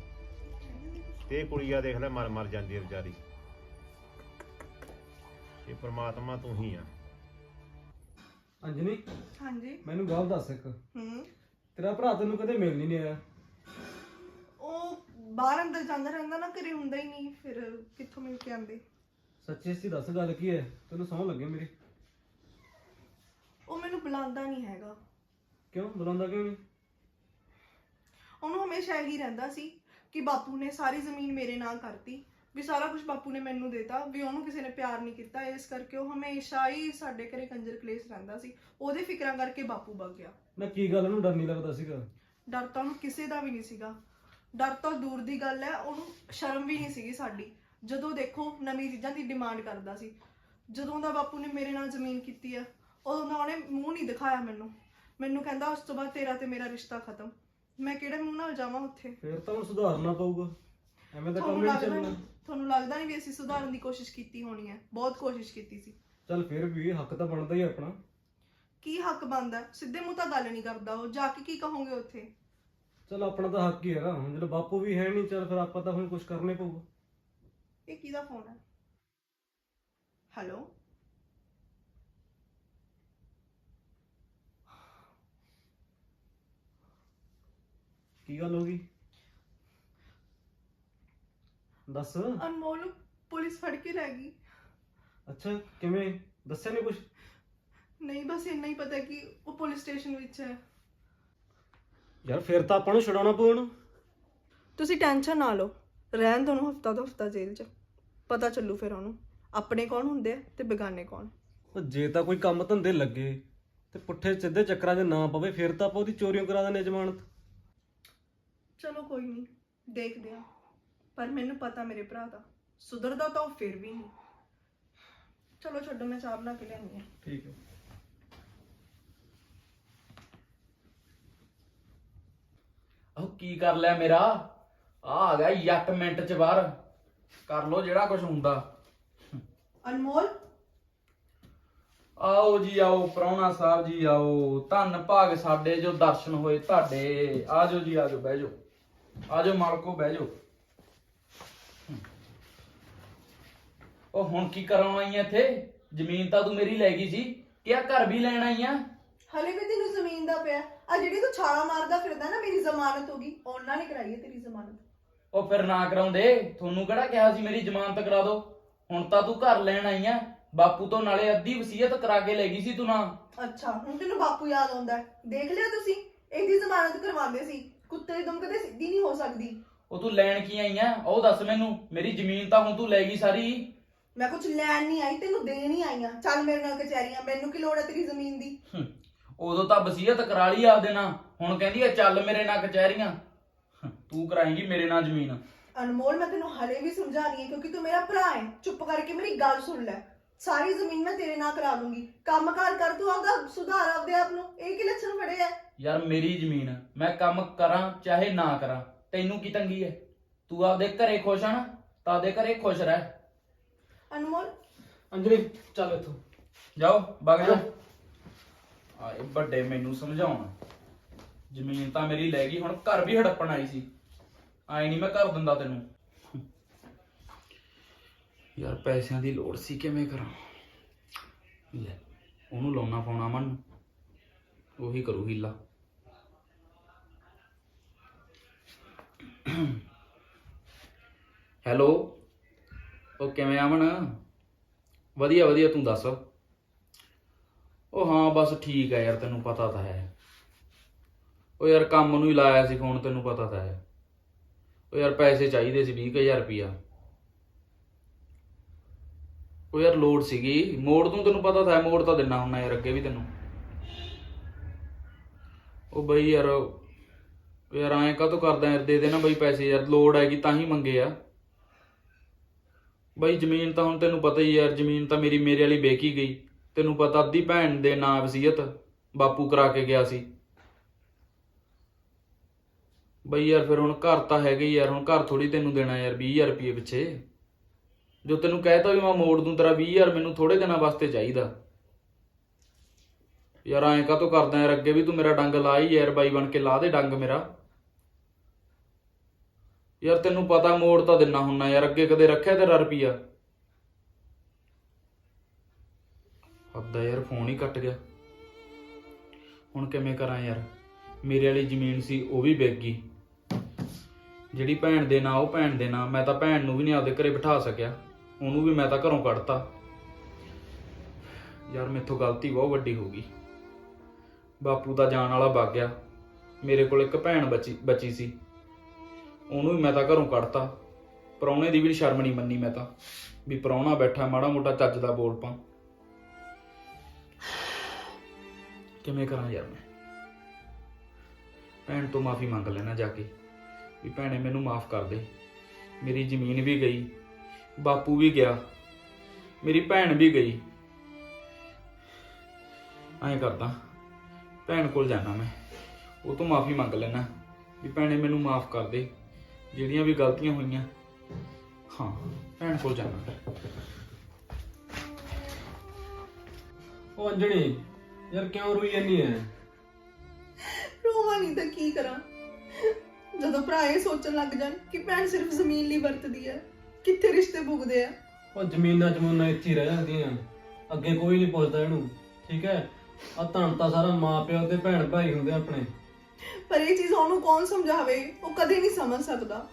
ਤੇ ਇਹ ਕੁੜੀ ਆ ਦੇਖ ਲੈ ਮਰ ਮਰ ਜਾਂਦੀ ਹੈ ਵਿਚਾਰੀ। ਇਹ ਪ੍ਰਮਾਤਮਾ ਤੂੰ ਹੀ ਆ। ਅੰਜਨੀ ਹਾਂਜੀ। ਮੈਨੂੰ ਗੱਲ ਦੱਸ ਇੱਕ। ਹੂੰ। ਤੇਰਾ ਭਰਾ ਤੈਨੂੰ ਕਦੇ ਮਿਲ ਨਹੀਂ ਆਇਆ ਉਹ ਬਾਹਰ ਅੰਦਰ ਜਾਂਦਾ ਰਹਿੰਦਾ ਨਾ ਘਰੇ ਹੁੰਦਾ ਹੀ ਨਹੀਂ ਫਿਰ ਕਿੱਥੋਂ ਮਿਲ ਕੇ ਆਂਦੇ ਸੱਚੀ ਸੱਚੀ ਦੱਸ ਗੱਲ ਕੀ ਹੈ? ਤੈਨੂੰ ਸੌਂ ਲੱਗੇ ਮੇਰੀ। ਉਹ ਮੈਨੂੰ ਬੁਲਾਉਂਦਾ ਨਹੀਂ ਹੈਗਾ। ਕਿਉਂ? ਬੁਲਾਉਂਦਾ ਕਿਉਂ ਨਹੀਂ? ਉਹਨੂੰ ਹਮੇਸ਼ਾ ਇਹੀ ਰਹਿੰਦਾ ਸੀ ਕਿ ਬਾਪੂ ਨੇ ਸਾਰੀ ਜ਼ਮੀਨ ਮੇਰੇ ਨਾਲ ਕਰਤੀ। ਵੀ ਸਾਰਾ ਕੁਝ ਬਾਪੂ ਨੇ ਮੈਨੂੰ ਦਿੱਤਾ ਵੀ ਉਹਨੂੰ ਕਿਸੇ ਨੇ ਪਿਆਰ ਨਹੀਂ ਕੀਤਾ ਇਸ ਕਰਕੇ ਉਹ ਹਮੇਸ਼ਾ ਹੀ ਸਾਡੇ ਘਰੇ ਕੰਜਰ ਕਲੇਸ਼ ਰਹਿੰਦਾ ਸੀ। ਉਹਦੇ ਫਿਕਰਾਂ ਕਰਕੇ ਬਾਪੂ ਵਗ ਗਿਆ। ਨਾ ਕੀ ਗੱਲ ਨੂੰ ਡਰ ਨਹੀਂ ਲੱਗਦਾ ਸੀਗਾ? ਡਰ ਤਾਂ ਉਹਨੂੰ ਕਿਸੇ ਦਾ ਵੀ ਨਹੀਂ ਸੀਗਾ। ਡਰ ਤਾਂ ਦੂਰ ਦੀ ਗੱਲ ਹੈ ਉਹਨੂੰ ਸ਼ਰਮ ਵੀ ਨਹੀਂ ਸੀਗੀ ਸਾਡੀ। ਜਦੋਂ ਦੇਖੋ ਨਵੀਂ ਚੀਜ਼ਾਂ ਦੀ ਡਿਮਾਂਡ ਕਰਦਾ ਸੀ। ਜਦੋਂ ਦਾ ਬਾਪੂ ਨੇ ਮੇਰੇ ਨਾਲ ਜ਼ਮੀਨ ਕੀਤੀ ਆ ਉਦੋਂ ਦਾ ਉਹਨੇ ਮੂੰਹ ਨਹੀਂ ਦਿਖਾਇਆ ਮੈਨੂੰ। ਮੈਨੂੰ ਕਹਿੰਦਾ ਉਸ ਤੋਂ ਬਾਅਦ ਤੇਰਾ ਤੇ ਮੇਰਾ ਰਿਸ਼ਤਾ ਖਤਮ। ਮੈਂ ਕਿਹੜੇ ਮੂੰਹ ਨਾਲ ਜਾਵਾਂ ਉੱਥੇ? ਫੇਰ ਤਾਂ ਹੁਣ ਸੁਧਾਰਨਾ ਪਊਗਾ। ਐਵੇਂ ਤਾਂ ਕੰਮ ਤੁਹਾਨੂੰ ਨਹੀਂ ਲੱਗਦਾ ਚੱਲਣਾ। ਤੁਹਾਨੂੰ ਲੱਗਦਾ ਨਹੀਂ ਵੀ ਅਸੀਂ ਸੁਧਾਰਨ ਦੀ ਕੋਸ਼ਿਸ਼ ਕੀਤੀ ਹੋਣੀ ਹੈ? ਬਹੁਤ ਕੋਸ਼ਿਸ਼ ਕੀਤੀ ਸੀ। ਚੱਲ ਫਿਰ ਵੀ ਹੱਕ ਤਾਂ ਬਣਦਾ ਹੀ ਆਪਣਾ। ਕੀ ਹੱਕ ਬਣਦਾ? ਸਿੱਧੇ ਮੂੰਹ ਤਾਂ ਗੱਲ ਨਹੀਂ ਕਰਦਾ ਉਹ। ਜਾ ਕੇ ਕੀ ਕਹੋਗੇ ਉੱਥੇ? ਚੱਲ ਆਪਣਾ ਤਾਂ ਹੱਕ ਹੀ ਹੈਗਾ। ਹੁਣ ਜਦੋਂ ਬਾਪੂ ਵੀ ਹੈ ਨਹੀਂ ਚੱਲ ਫਿਰ ਆਪਾਂ ਤਾਂ ਹੁਣ ਕੁਝ ਕਰਨੇ ਪਊਗਾ। ਇਹ ਕਿਹਦਾ ਫੋਨ ਹੈ? ਹੈਲੋ? ਕੀ ਗੱਲ ਹੋ ਗਈ? ਦੱਸ। ਅਨਮੋਲ ਨੂੰ ਪੁਲਿਸ ਫੜ ਕੇ ਲੈ ਗਈ। ਅੱਛਾ ਕਿਵੇਂ? ਦੱਸਿਆ ਨਹੀਂ ਕੁਝ ਨਹੀਂ ਬਸ ਇੰਨਾ ਹੀ ਪਤਾ ਕਿ ਉਹ ਪੁਲਿਸ ਸਟੇਸ਼ਨ ਵਿੱਚ ਹੈ। ਯਾਰ ਫਿਰ ਤਾਂ ਆਪਾਂ ਨੂੰ ਛਡਾਉਣਾ ਪਊ ਉਹਨੂੰ। ਤੁਸੀਂ ਟੈਨਸ਼ਨ ਨਾ ਲਓ। ਰਹਿਣ ਦੋ ਨੂੰ ਹਫਤਾ ਤੋਂ ਹਫਤਾ ਜੇਲ੍ਹ 'ਚ। ਪਤਾ ਚੱਲੂ ਫਿਰ ਉਹਨੂੰ। ਆਪਣੇ ਕੌਣ ਹੁੰਦੇ ਆ ਤੇ ਬੇਗਾਨੇ ਕੌਣ? ਉਹ ਜੇ ਤਾਂ ਕੋਈ ਕੰਮ ਧੰਦੇ ਲੱਗੇ ਤੇ ਪੁੱਠੇ ਸਿੱਧੇ ਚੱਕਰਾਂ 'ਚ ਨਾ ਪਵੇ ਫਿਰ ਤਾਂ ਆਪਾਂ ਉਹਦੀ ਚੋਰੀਆਂ ਕਰਾ ਦਿੰਦੇ ਜ਼ਮਾਨਤ। ਚਲੋ ਕੋਈ ਨਹੀਂ ਦੇਖਦੇ ਆ ਪਰ ਮੈਨੂੰ ਪਤਾ ਮੇਰੇ ਭਰਾ ਦਾ। ਸੁਧਰਦਾ ਤਾਂ ਉਹ ਫਿਰ ਵੀ ਨਹੀਂ। ਚਲੋ ਛੱਡੋ ਮੈਂ ਚਾਹ ਬਣਾ ਕੇ ਲਿਆਉਂਦੀ ਹਾਂ। ਠੀਕ ਹੈ। ਉਹ ਕੀ ਕਰ ਲਿਆ ਮੇਰਾ? ਆ ਆ ਗਿਆ ਯੱਟ ਮਿੰਟ ਚ ਬਾਹਰ। ਕਰ ਲੋ ਜਿਹੜਾ ਕੁਝ ਹੁੰਦਾ। ਅਨਮੋਲ? ਆਓ ਜੀ ਆਓ ਪ੍ਰਾਹੁਣਾ ਸਾਹਿਬ ਜੀ ਆਓ। ਧੰਨ ਭਾਗ ਸਾਡੇ ਜੋ ਦਰਸ਼ਨ ਹੋਏ ਤੁਹਾਡੇ। ਆਜੋ ਜੀ ਆਜੋ ਬਹਿ ਜਾਓ। ਆਜੋ ਮਾਲਕੋ ਬਹਿ ਜਾਓ। ਉਹ ਹੁਣ ਕੀ ਕਰਾਉਣ ਆਈ ਐ ਇੱਥੇ? ਜ਼ਮੀਨ ਤਾਂ ਤੂੰ ਮੇਰੀ ਲੈ ਗਈ ਸੀ। ਕਿ ਆ ਘਰ ਵੀ ਲੈਣ ਆਈ ਆ ਹਲੇ ਵੀ ਤੈਨੂੰ ਜ਼ਮੀਨ ਦਾ ਪਿਆ। ਆ ਜਿਹੜੀ ਤੂੰ ਛਾਲਾ ਮਾਰਦਾ ਫਿਰਦਾ ਨਾ ਮੇਰੀ ਜ਼ਮਾਨਤ ਹੋ ਗਈ। ਉਹਨਾਂ ਨੇ ਕਰਾਈ ਹੈ ਤੇਰੀ ਜ਼ਮਾਨਤ। ਉਹ ਫਿਰ ਨਾ ਕਰਾਉਂਦੇ। ਤੁਹਾਨੂੰ ਕਿਹੜਾ ਕਿਹਾ ਸੀ ਮੇਰੀ ਜ਼ਮਾਨਤ ਕਰਾ ਦਿਓ ਹੁਣ ਤਾਂ ਤੂੰ ਘਰ ਲੈਣ ਆਈ ਆ ਬਾਪੂ ਤੋਂ ਨਾਲੇ ਅੱਧੀ ਵਸੀਅਤ ਕਰਾ ਕੇ ਲੈ ਗਈ ਸੀ ਤੂੰ ਨਾ। ਅੱਛਾ ਹੁਣ ਤੈਨੂੰ ਬਾਪੂ ਯਾਦ ਆਉਂਦਾ ਹੈ। ਦੇਖ ਲਿਆ ਤੁਸੀਂ? ਇਹਦੀ ਜ਼ਮਾਨਤ ਕਰਵਾਉਂਦੇ ਸੀ। ਕੁੱਤੇ ਦੀ ਦੁਮ ਕਦੇ ਸਿੱਧੀ ਨਹੀਂ ਹੋ ਸਕਦੀ। ਉਹ ਤੂੰ ਲੈਣ ਕੀ ਆਈ ਆ ਉਹ ਦੱਸ ਮੈਨੂੰ। ਮੇਰੀ ਜ਼ਮੀਨ ਤਾਂ ਹੁਣ ਤੂੰ ਲੈ ਗਈ ਸਾਰੀ। ਮੈਂ ਕੁਝ ਲੈਣ ਨਹੀਂ ਆਈ ਤੈਨੂੰ ਦੇਣ ਹੀ ਆਈ ਆ ਚੱਲ ਮੇਰੇ ਨਾਲ ਕਚਹਿਰੀਆਂ ਮੈਨੂੰ ਕੀ ਲੋੜ ਹੈ ਤੇਰੀ ਜ਼ਮੀਨ ਦੀ? ਉਦੋਂ ਤਾਂ ਵਸੀਅਤ ਕਰਾ ਲਈ ਆਪਦੇ ਨਾਲ। ਹੁਣ ਕਹਿੰਦੀ ਆ ਚੱਲ ਮੇਰੇ ਨਾਲ ਕਚਹਿਰੀਆਂ। ਤੂੰ ਕਰਾਏਂਗੀ ਮੇਰੇ ਨਾਲ ਜ਼ਮੀਨ। ਅਨਮੋਲ ਮੈਂ ਤੈਨੂੰ ਹਲੇ ਵੀ ਸਮਝਾ ਰਹੀ ਹਾਂ ਕਿਉਂਕਿ ਤੂੰ ਮੇਰਾ ਭਰਾ ਹੈ। ਚੁੱਪ ਕਰਕੇ ਮੇਰੀ ਗੱਲ ਸੁਣ ਲੈ। ਸਾਰੀ ਜ਼ਮੀਨ ਮੈਂ ਤੇਰੇ ਨਾਲ ਕਰਾ ਦੂੰਗੀ। ਕੰਮਕਾਰ ਕਰ ਤੂੰ ਆਪਦਾ ਸੁਧਾਰ ਆਪਦੇ ਆਪ ਨੂੰ। ਇਹ ਕੀ ਲੱਛਣ ਫੜੇ ਆ ਯਾਰ ਮੇਰੀ ਜ਼ਮੀਨ ਮੈਂ ਕੰਮ ਕਰਾਂ ਚਾਹੇ ਨਾ ਕਰਾਂ। ਤੈਨੂੰ ਕੀ ਤੰਗੀ ਹੈ ਤੂੰ ਆਪਦੇ ਘਰੇ ਖੁਸ਼ ਆ ਨਾ ਤਾਂ ਆਪਦੇ ਘਰੇ ਖੁਸ਼ ਰਹਿ। ਅਨਮੋਲ? ਅੰਜਲੀ ਚੱਲ ਇੱਥੋਂ। ਜਾਓ ਵਗ ਜਾਓ। ਆਏ ਵੱਡੇ ਮੈਨੂੰ ਸਮਝਾਉਣ। ਜ਼ਮੀਨ ਤਾਂ ਮੇਰੀ ਲੈ ਗਈ ਹੁਣ ਘਰ ਵੀ ਹੜੱਪਣ ਆਈ ਸੀ। ਆਏ ਨਹੀਂ ਮੈਂ ਘਰ ਦਿੰਦਾ ਤੈਨੂੰ। ਯਾਰ ਪੈਸਿਆਂ ਦੀ ਲੋੜ ਸੀ ਕਿਵੇਂ ਕਰਾਂ? ਲੈ ਉਹਨੂੰ ਲਾਉਣਾ ਪਾਉਣਾ ਮਨ ਉਹੀ ਕਰੂ ਹੀਲਾ। ਹੈਲੋ। ਉਹ ਕਿਵੇਂ ਆਵਣ ਵਧੀਆ ਵਧੀਆ, ਤੂੰ ਦੱਸ। ਉਹ ਹਾਂ, ਬਸ ਠੀਕ ਹੈ ਯਾਰ, ਤੈਨੂੰ ਪਤਾ ਤਾਂ ਹੈ। ਉਹ ਯਾਰ ਕੰਮ ਨੂੰ ਹੀ ਲਾਇਆ ਸੀ ਫੋਨ, ਤੈਨੂੰ ਪਤਾ ਤਾਂ ਹੈ। ਉਹ ਯਾਰ ਪੈਸੇ ਚਾਹੀਦੇ ਸੀ 20000 ਰੁਪਿਆ ਉਹ ਯਾਰ ਲੋਡ ਸੀਗੀ। ਮੋੜ ਤੂੰ, ਤੈਨੂੰ ਪਤਾ ਤਾਂ ਹੈ, ਮੋੜ ਤਾਂ ਦਿਨਾ ਹੁੰਨਾ ਯਾਰ ਅੱਗੇ ਵੀ ਤੈਨੂੰ। ਉਹ ਬਈ ਯਾਰ ਯਾਰ ਐਂ ਕਾਹਤੋਂ ਕਰਦਾ ਯਾਰ, ਦੇ ਦੇ ਨਾ ਬਈ ਪੈਸੇ ਯਾਰ, ਲੋੜ ਹੈਗੀ ਤਾਂ ਹੀ ਮੰਗੇ ਆ। ਬਈ ਜ਼ਮੀਨ ਤਾਂ ਹੁਣ ਤੈਨੂੰ ਪਤਾ ਹੀ ਯਾਰ, ਜ਼ਮੀਨ ਤਾਂ ਮੇਰੀ ਮੇਰੇ ਵਾਲੀ ਵੇਚੀ ਗਈ। ਤੈਨੂੰ ਪਤਾ ਅੱਧੀ ਭੈਣ ਦੇ ਨਾਂ ਵਸੀਅਤ ਬਾਪੂ ਕਰਾ ਕੇ ਗਿਆ ਸੀ। ਬਈ ਯਾਰ ਫਿਰ ਹੁਣ ਘਰ ਤਾਂ ਹੈਗਾ ਹੀ ਯਾਰ, ਹੁਣ ਘਰ ਥੋੜੀ ਤੈਨੂੰ ਦੇਣਾ ਯਾਰ 20000 ਰੁਪਏ ਪਿੱਛੇ। ਜੋ ਤੈਨੂੰ ਕਹਿਤਾ ਵੀ ਮੈਂ ਮੋੜ ਦੂੰ, ਤੇਰਾ 20000 ਮੈਨੂੰ ਥੋੜੇ ਦਿਨਾਂ ਵਾਸਤੇ ਚਾਹੀਦਾ। ਯਾਰ ਐਂ ਕਾਹਤੋਂ ਕਰਦਾ ਯਾਰ, ਅੱਗੇ ਵੀ ਤੂੰ ਮੇਰਾ ਡੰਗ ਲਾ ਹੀ ਯਾਰ, ਬਾਈ ਬਣ ਕੇ ਲਾ ਦੇ ਡੰਗ ਮੇਰਾ। ਯਾਰ ਤੈਨੂੰ ਪਤਾ ਮੋੜ ਤਾਂ ਦਿੰਨਾ ਹੁੰਨਾ ਯਾਰ, ਅੱਗੇ ਕਦੇ ਰੱਖਿਆ ਤੇਰਾ ਰੁਪਿਆ ਅੱਦਾ ਯਾਰ ਫੋਨ ਹੀ ਕੱਟ ਗਿਆ। ਹੁਣ ਕਿਵੇਂ ਕਰਾਂ ਯਾਰ? ਮੇਰੇ ਵਾਲੀ ਜ਼ਮੀਨ ਸੀ, ਉਹ ਵੀ ਵਿਕ ਗਈ। ਜਿਹੜੀ ਭੈਣ ਦੇ ਨਾਂ, ਉਹ ਭੈਣ ਦੇ ਨਾਂ, ਮੈਂ ਤਾਂ ਭੈਣ ਨੂੰ ਵੀ ਨਹੀਂ ਆਪਦੇ ਘਰੇ ਬਿਠਾ ਸਕਿਆ। ਉਹਨੂੰ ਵੀ ਮੈਂ ਤਾਂ ਘਰੋਂ ਕੱਢਤਾ। ਯਾਰ ਮੇਥੋਂ ਗਲਤੀ ਬਹੁਤ ਵੱਡੀ ਹੋ ਗਈ। ਬਾਪੂ ਦਾ ਜਾਣ ਵਾਲਾ ਵਗ ਗਿਆ। ਮੇਰੇ ਕੋਲ ਇੱਕ ਭੈਣ ਬਚੀ ਬਚੀ ਸੀ। ਉਹਨੂੰ ਵੀ ਮੈਂ ਤਾਂ ਘਰੋਂ ਕੱਢਤਾ। ਪ੍ਰਾਹੁਣੇ ਦੀ ਵੀ ਸ਼ਰਮ ਨਹੀਂ ਮੰਨੀ ਮੈਂ ਤਾਂ। ਵੀ ਪ੍ਰਾਹੁਣਾ ਬੈਠਾ, ਮਾੜਾ ਮੋਟਾ ਚੱਜ ਦਾ ਬੋਲ ਪਾ। ਕਿਵੇਂ ਕਰਾਂ ਯਾਰ ਮੈਂ? ਭੈਣ ਤੋਂ ਮਾਫੀ ਮੰਗ ਲੈਣਾ ਜਾ ਕੇ। ਵੀ ਭੈਣੇ ਮੈਨੂੰ ਮਾਫ ਕਰ ਦੇ। ਮੇਰੀ ਜ਼ਮੀਨ ਵੀ ਗਈ। ਬਾਪੂ ਵੀ ਗਿਆ। ਮੇਰੀ ਭੈਣ ਵੀ ਗਈ। ਐਂ ਕਰਦਾ। ਭੈਣ ਕੋਲ ਜਾਣਾ ਮੈਂ। ਉਹ ਤੋਂ ਮਾਫੀ ਮੰਗ ਲੈਣਾ। ਵੀ ਭੈਣੇ ਮੈਨੂੰ ਮਾਫ ਕਰ ਦੇ। ਜਿਹੜੀਆਂ ਵੀ ਗਲਤੀਆਂ ਹੋਈਆਂ। ਹਾਂ ਭੈਣ ਕੋਲ ਜਾਣਾ। ਉਹ ਅੰਜਣੀ ਯਾਰ ਕਿਉਂ ਰੋਈ ਜਾਨੀ ਐ? ਰੋਵਾਂ ਨਹੀਂ ਤਾਂ ਕੀ ਕਰਾਂ? ਜਦੋਂ ਭਰਾ ਇਹ ਸੋਚਣ ਲੱਗ ਜਾਣ ਕਿ ਭੈਣ ਸਿਰਫ ਜ਼ਮੀਨ ਲਈ ਵਰਤਦੀ ਹੈ ਕਿੱਥੇ ਰਿਸ਼ਤੇ ਭੁਗਦੇ ਆ ਉਹ ਜ਼ਮੀਨਾਂ ਜਮੂਨਾਂ ਇੱਥੇ ਹੀ ਰਹਿ ਜਾਂਦੀਆਂ। ਅੱਗੇ ਕੋਈ ਨਹੀਂ ਪੁੱਛਦਾ ਇਹਨੂੰ ਠੀਕ ਹੈ ਆ ਧਨ ਤਾਂ ਸਾਰਾ ਮਾਂ ਪਿਓ ਤੇ ਭੈਣ ਭਾਈ ਹੁੰਦੇ ਆਪਣੇ। ਪਰ ਇਹ ਚੀਜ਼ ਉਹਨੂੰ ਕੌਣ ਸਮਝਾਵੇ? ਉਹ ਕਦੇ ਨਹੀਂ ਸਮਝ ਸਕਦਾ।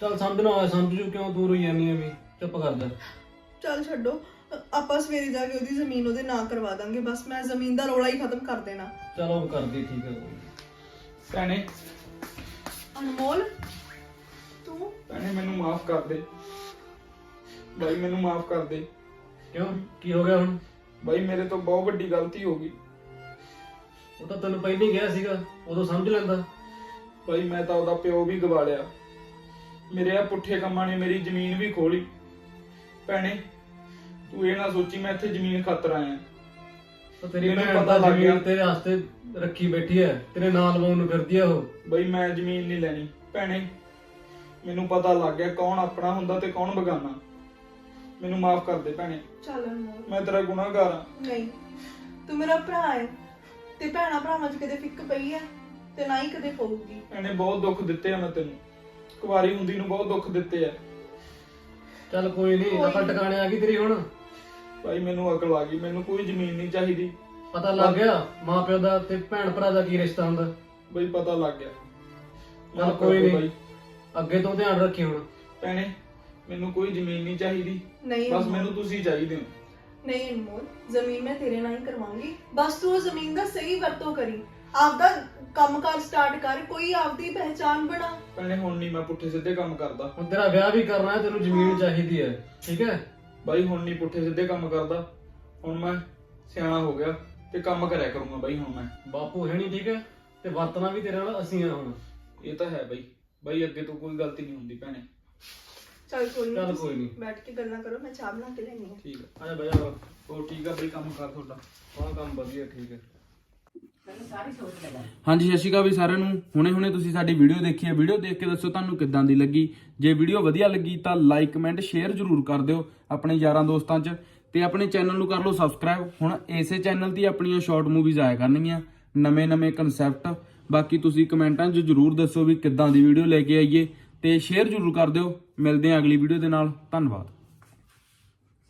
ਚੱਲ ਸਮਝਣਾ ਹੋਇਆ ਸਮਝ ਜੂ ਕਿਉਂ ਤੂੰ ਰੋਈ ਜਾਨੀ ਐ ਵੀ। ਚੁੱਪ ਕਰ ਜਾ। ਚੱਲ ਛੱਡੋ। ਆਪਾਂ ਸਵੇਰੇ ਜਾ ਕੇ ਉਹਦੀ ਜ਼ਮੀਨ ਉਹਦੇ ਨਾਂ ਕਰਵਾ ਦਾਂਗੇ। ਬਸ ਮੈਂ ਜ਼ਮੀਨ ਦਾ ਰੌਲਾ ਹੀ ਖਤਮ ਕਰ ਦੇਣਾ। ਚਲੋ ਕਰਦੀ ਠੀਕ ਹੈ ਭੈਣੇ। ਅਨਮੋਲ ਤੂੰ? ਭੈਣੇ ਮੈਨੂੰ ਮਾਫ ਕਰ ਦੇ। ਬਾਈ ਮੈਨੂੰ ਮਾਫ ਕਰ ਦੇ। ਕਿਉਂ? ਕੀ ਹੋ ਗਿਆ ਹੁਣ? ਬਾਈ ਮੇਰੇ ਤੋਂ ਬਹੁਤ ਵੱਡੀ ਗਲਤੀ ਹੋ ਗਈ। ਉਹ ਤਾਂ ਤੈਨੂੰ ਪਹਿਲਾਂ ਹੀ ਗਿਆ ਸੀਗਾ ਉਦੋਂ ਸਮਝ ਲੈਂਦਾ। ਬਾਈ ਮੈਂ ਤਾਂ ਉਹਦਾ ਪਿਓ ਵੀ ਗਵਾ ਲਿਆ ਮੇਰੇ ਆ ਪੁੱਠੇ ਕੰਮਾਂ ਨੇ ਮੇਰੀ ਜ਼ਮੀਨ ਵੀ ਖੋਲੀ। ਭੈਣੇ ਤੂੰ ਇਹ ਨਾ ਸੋਚੀ ਮੈਂ ਇੱਥੇ ਜ਼ਮੀਨ ਖਾਤਰ ਆਇਆ। ਉਹ ਤੇਰੀ ਮੈਨੂੰ ਭੈਣ ਪਤਾ ਤਾਂ ਲੱਗ ਗਿਆ। ਜ਼ਮੀਨ ਤੇਰੇ ਵਾਸਤੇ ਰੱਖੀ ਬੈਠੀ ਐ ਤੇਰੇ ਨਾਲ ਲਵਾਉਣ ਨੂੰ ਫਿਰਦੀ ਆ ਉਹ। ਬਈ ਮੈਂ ਜ਼ਮੀਨ ਨਹੀਂ ਲੈਣੀ। ਭੈਣੇ ਮੈਨੂੰ ਪਤਾ ਲੱਗ ਗਿਆ ਕੌਣ ਆਪਣਾ ਹੁੰਦਾ ਤੇ ਕੌਣ ਬਗਾਨਾ। ਮੈਨੂੰ ਮਾਫ ਕਰ ਦੇ ਭੈਣੇ। ਚੱਲ ਅਨਮੋਲ। ਮੈਂ ਤੇਰਾ ਗੁਨਾਹਗਾਰ ਹਾਂ। ਨਹੀਂ ਤੂੰ ਮੇਰਾ ਭਰਾ ਹੈ। ਤੇ ਭੈਣਾ ਭਰਾਵਾਂ 'ਚ ਕਦੇ ਫਿੱਕ ਪਈ ਹੈ ਤੇ ਨਾ ਹੀ ਕਦੇ ਪਊਗੀ ਇਹਨੇ ਬਹੁਤ ਦੁੱਖ ਦਿੱਤੇ ਆ ਮੈਂ ਤੈਨੂੰ। ਕੁਵਾਰੀ ਹੁੰਦੀ ਨੂੰ ਬਹੁਤ ਦੁੱਖ ਦਿੱਤੇ ਆ। ਚੱਲ ਕੋਈ ਨਹੀਂ ਨੀ। ਟਿਕਾਣੇ ਆ ਗਈ ਤੇਰੀ ਹੁਣ। ਭਾਈ ਮੈਨੂੰ ਅਕਲ ਆ ਗਈ ਮੈਨੂੰ ਕੋਈ ਜ਼ਮੀਨ ਨਹੀਂ ਚਾਹੀਦੀ। ਪਤਾ ਲੱਗ ਗਿਆ ਮਾਂ ਪਿਓ ਦਾ ਤੇ ਭੈਣ ਭਰਾ ਦਾ ਕੀ ਰਿਸ਼ਤਾ ਹੁੰਦਾ। ਬਈ ਪਤਾ ਲੱਗ ਗਿਆ। ਚੱਲ ਕੋਈ ਦਿਓ ਨੀ। ਬਾਈ। ਅੱਗੇ ਤੋਂ ਧਿਆਨ ਰੱਖੀ ਹੁਣ। ਭੈਣੇ ਮੈਨੂੰ ਕੋਈ ਜ਼ਮੀਨ ਨਹੀਂ ਚਾਹੀਦੀ। ਨਹੀਂ ਬਸ। ਮੈਨੂੰ ਤੁਸੀਂ ਚਾਹੀਦੇ ਹੋ। ਨਹੀਂ ਅਨਮੋਲ ਜ਼ਮੀਨ ਮੈਂ ਤੇਰੇ ਨਾਲ ਹੀ ਕਰਵਾਉਂਗੀ। ਬਸ ਤੂੰ ਉਹ ਜ਼ਮੀਨ ਦਾ ਸਹੀ ਵਰਤੋਂ ਕਰੀ। ਆਪਦਾ ਕੰਮਕਾਰ ਸਟਾਰਟ ਕਰ ਕੋਈ ਆਪਦੀ ਪਹਿਚਾਨ ਬਣਾ। ਭੈਣੇ ਹੁਣ ਨਹੀਂ ਮੈਂ ਪੁੱਠੇ ਸਿੱਧੇ ਕੰਮ ਕਰਦਾ। ਹੁਣ ਤੇਰਾ ਵਿਆਹ ਵੀ ਕਰਨਾ ਹੈ ਤੈਨੂੰ ਜ਼ਮੀਨ ਚਾਹੀਦੀ ਹੈ ਠੀਕ ਹੈ? ਬਾਈ ਹੁਣ ਨਹੀਂ ਪੁੱਠੇ ਸਿੱਧੇ ਕੰਮ ਕਰਦਾ। ਹੁਣ ਮੈਂ ਸਿਆਣਾ ਹੋ ਗਿਆ ਤੇ ਕੰਮ ਕਰਿਆ ਕਰੂੰਗਾ ਬਾਈ ਹੁਣ ਮੈਂ। ਬਾਪੂ ਹੈ ਨਹੀਂ ਠੀਕ ਹੈ? ਤੇ ਵਰਤਣਾ ਵੀ ਤੇਰੇ ਨਾਲ ਅਸੀਂ ਆ ਹੁਣ। ਇਹ ਤਾਂ ਹੈ ਬਾਈ। ਬਾਈ ਅੱਗੇ ਤੋਂ ਕੋਈ ਗਲਤੀ ਨਹੀਂ ਹੁੰਦੀ ਭੈਣੇ। ਚੱਲ ਕੋਈ ਨਹੀਂ ਚੱਲ ਕੋਈ ਨੀ। ਬੈਠ ਕੇ ਗੱਲਾਂ ਕਰੋ ਮੈਂ ਚਾਹ ਬਣਾ ਕੇ ਲੈਣੀ ਹੈ। ਠੀਕ ਆ ਆ ਜਾ ਬਜਾ ਹੋਰ ਠੀਕ ਆ ਬਾਈ ਕੰਮ ਕਰ ਤੁਹਾਡਾ। ਹਾਂ ਕੰਮ ਵਧੀਆ ਠੀਕ ਹੈ ਹਾਂਜੀ ਸਤਿ ਸ਼੍ਰੀ ਅਕਾਲ ਵੀ ਸਾਰਿਆਂ ਨੂੰ। ਹੁਣੇ ਹੁਣੇ ਤੁਸੀਂ ਸਾਡੀ ਵੀਡੀਓ ਦੇਖੀ ਹੈ। ਵੀਡੀਓ ਦੇਖ ਕੇ ਦੱਸੋ ਤੁਹਾਨੂੰ ਕਿੱਦਾਂ ਦੀ ਲੱਗੀ। ਜੇ ਵੀਡੀਓ ਵਧੀਆ ਲੱਗੀ ਤਾਂ ਲਾਈਕ ਕਮੈਂਟ ਸ਼ੇਅਰ ਜ਼ਰੂਰ ਕਰ ਦਿਓ ਆਪਣੇ ਯਾਰਾਂ ਦੋਸਤਾਂ 'ਚ ਤੇ ਆਪਣੇ ਚੈਨਲ ਨੂੰ ਕਰ ਲਓ ਸਬਸਕ੍ਰਾਈਬ ਹੁਣ ਇਸੇ ਚੈਨਲ ਤੇ ਆਪਣੀਆਂ ਸ਼ਾਰਟ ਮੂਵੀਜ਼ ਆਇਆ ਕਰਨਗੀਆਂ। ਨਵੇਂ-ਨਵੇਂ ਕਨਸੈਪਟ ਬਾਕੀ ਤੁਸੀਂ ਕਮੈਂਟਾਂ 'ਚ ਜ਼ਰੂਰ ਦੱਸੋ ਵੀ ਕਿੱਦਾਂ ਦੀ ਵੀਡੀਓ ਲੈ ਕੇ ਆਈਏ। ਤੇ ਸ਼ੇਅਰ ਜ਼ਰੂਰ ਕਰ ਦਿਓ। ਮਿਲਦੇ ਹਾਂ ਅਗਲੀ ਵੀਡੀਓ ਦੇ ਨਾਲ। ਧੰਨਵਾਦ।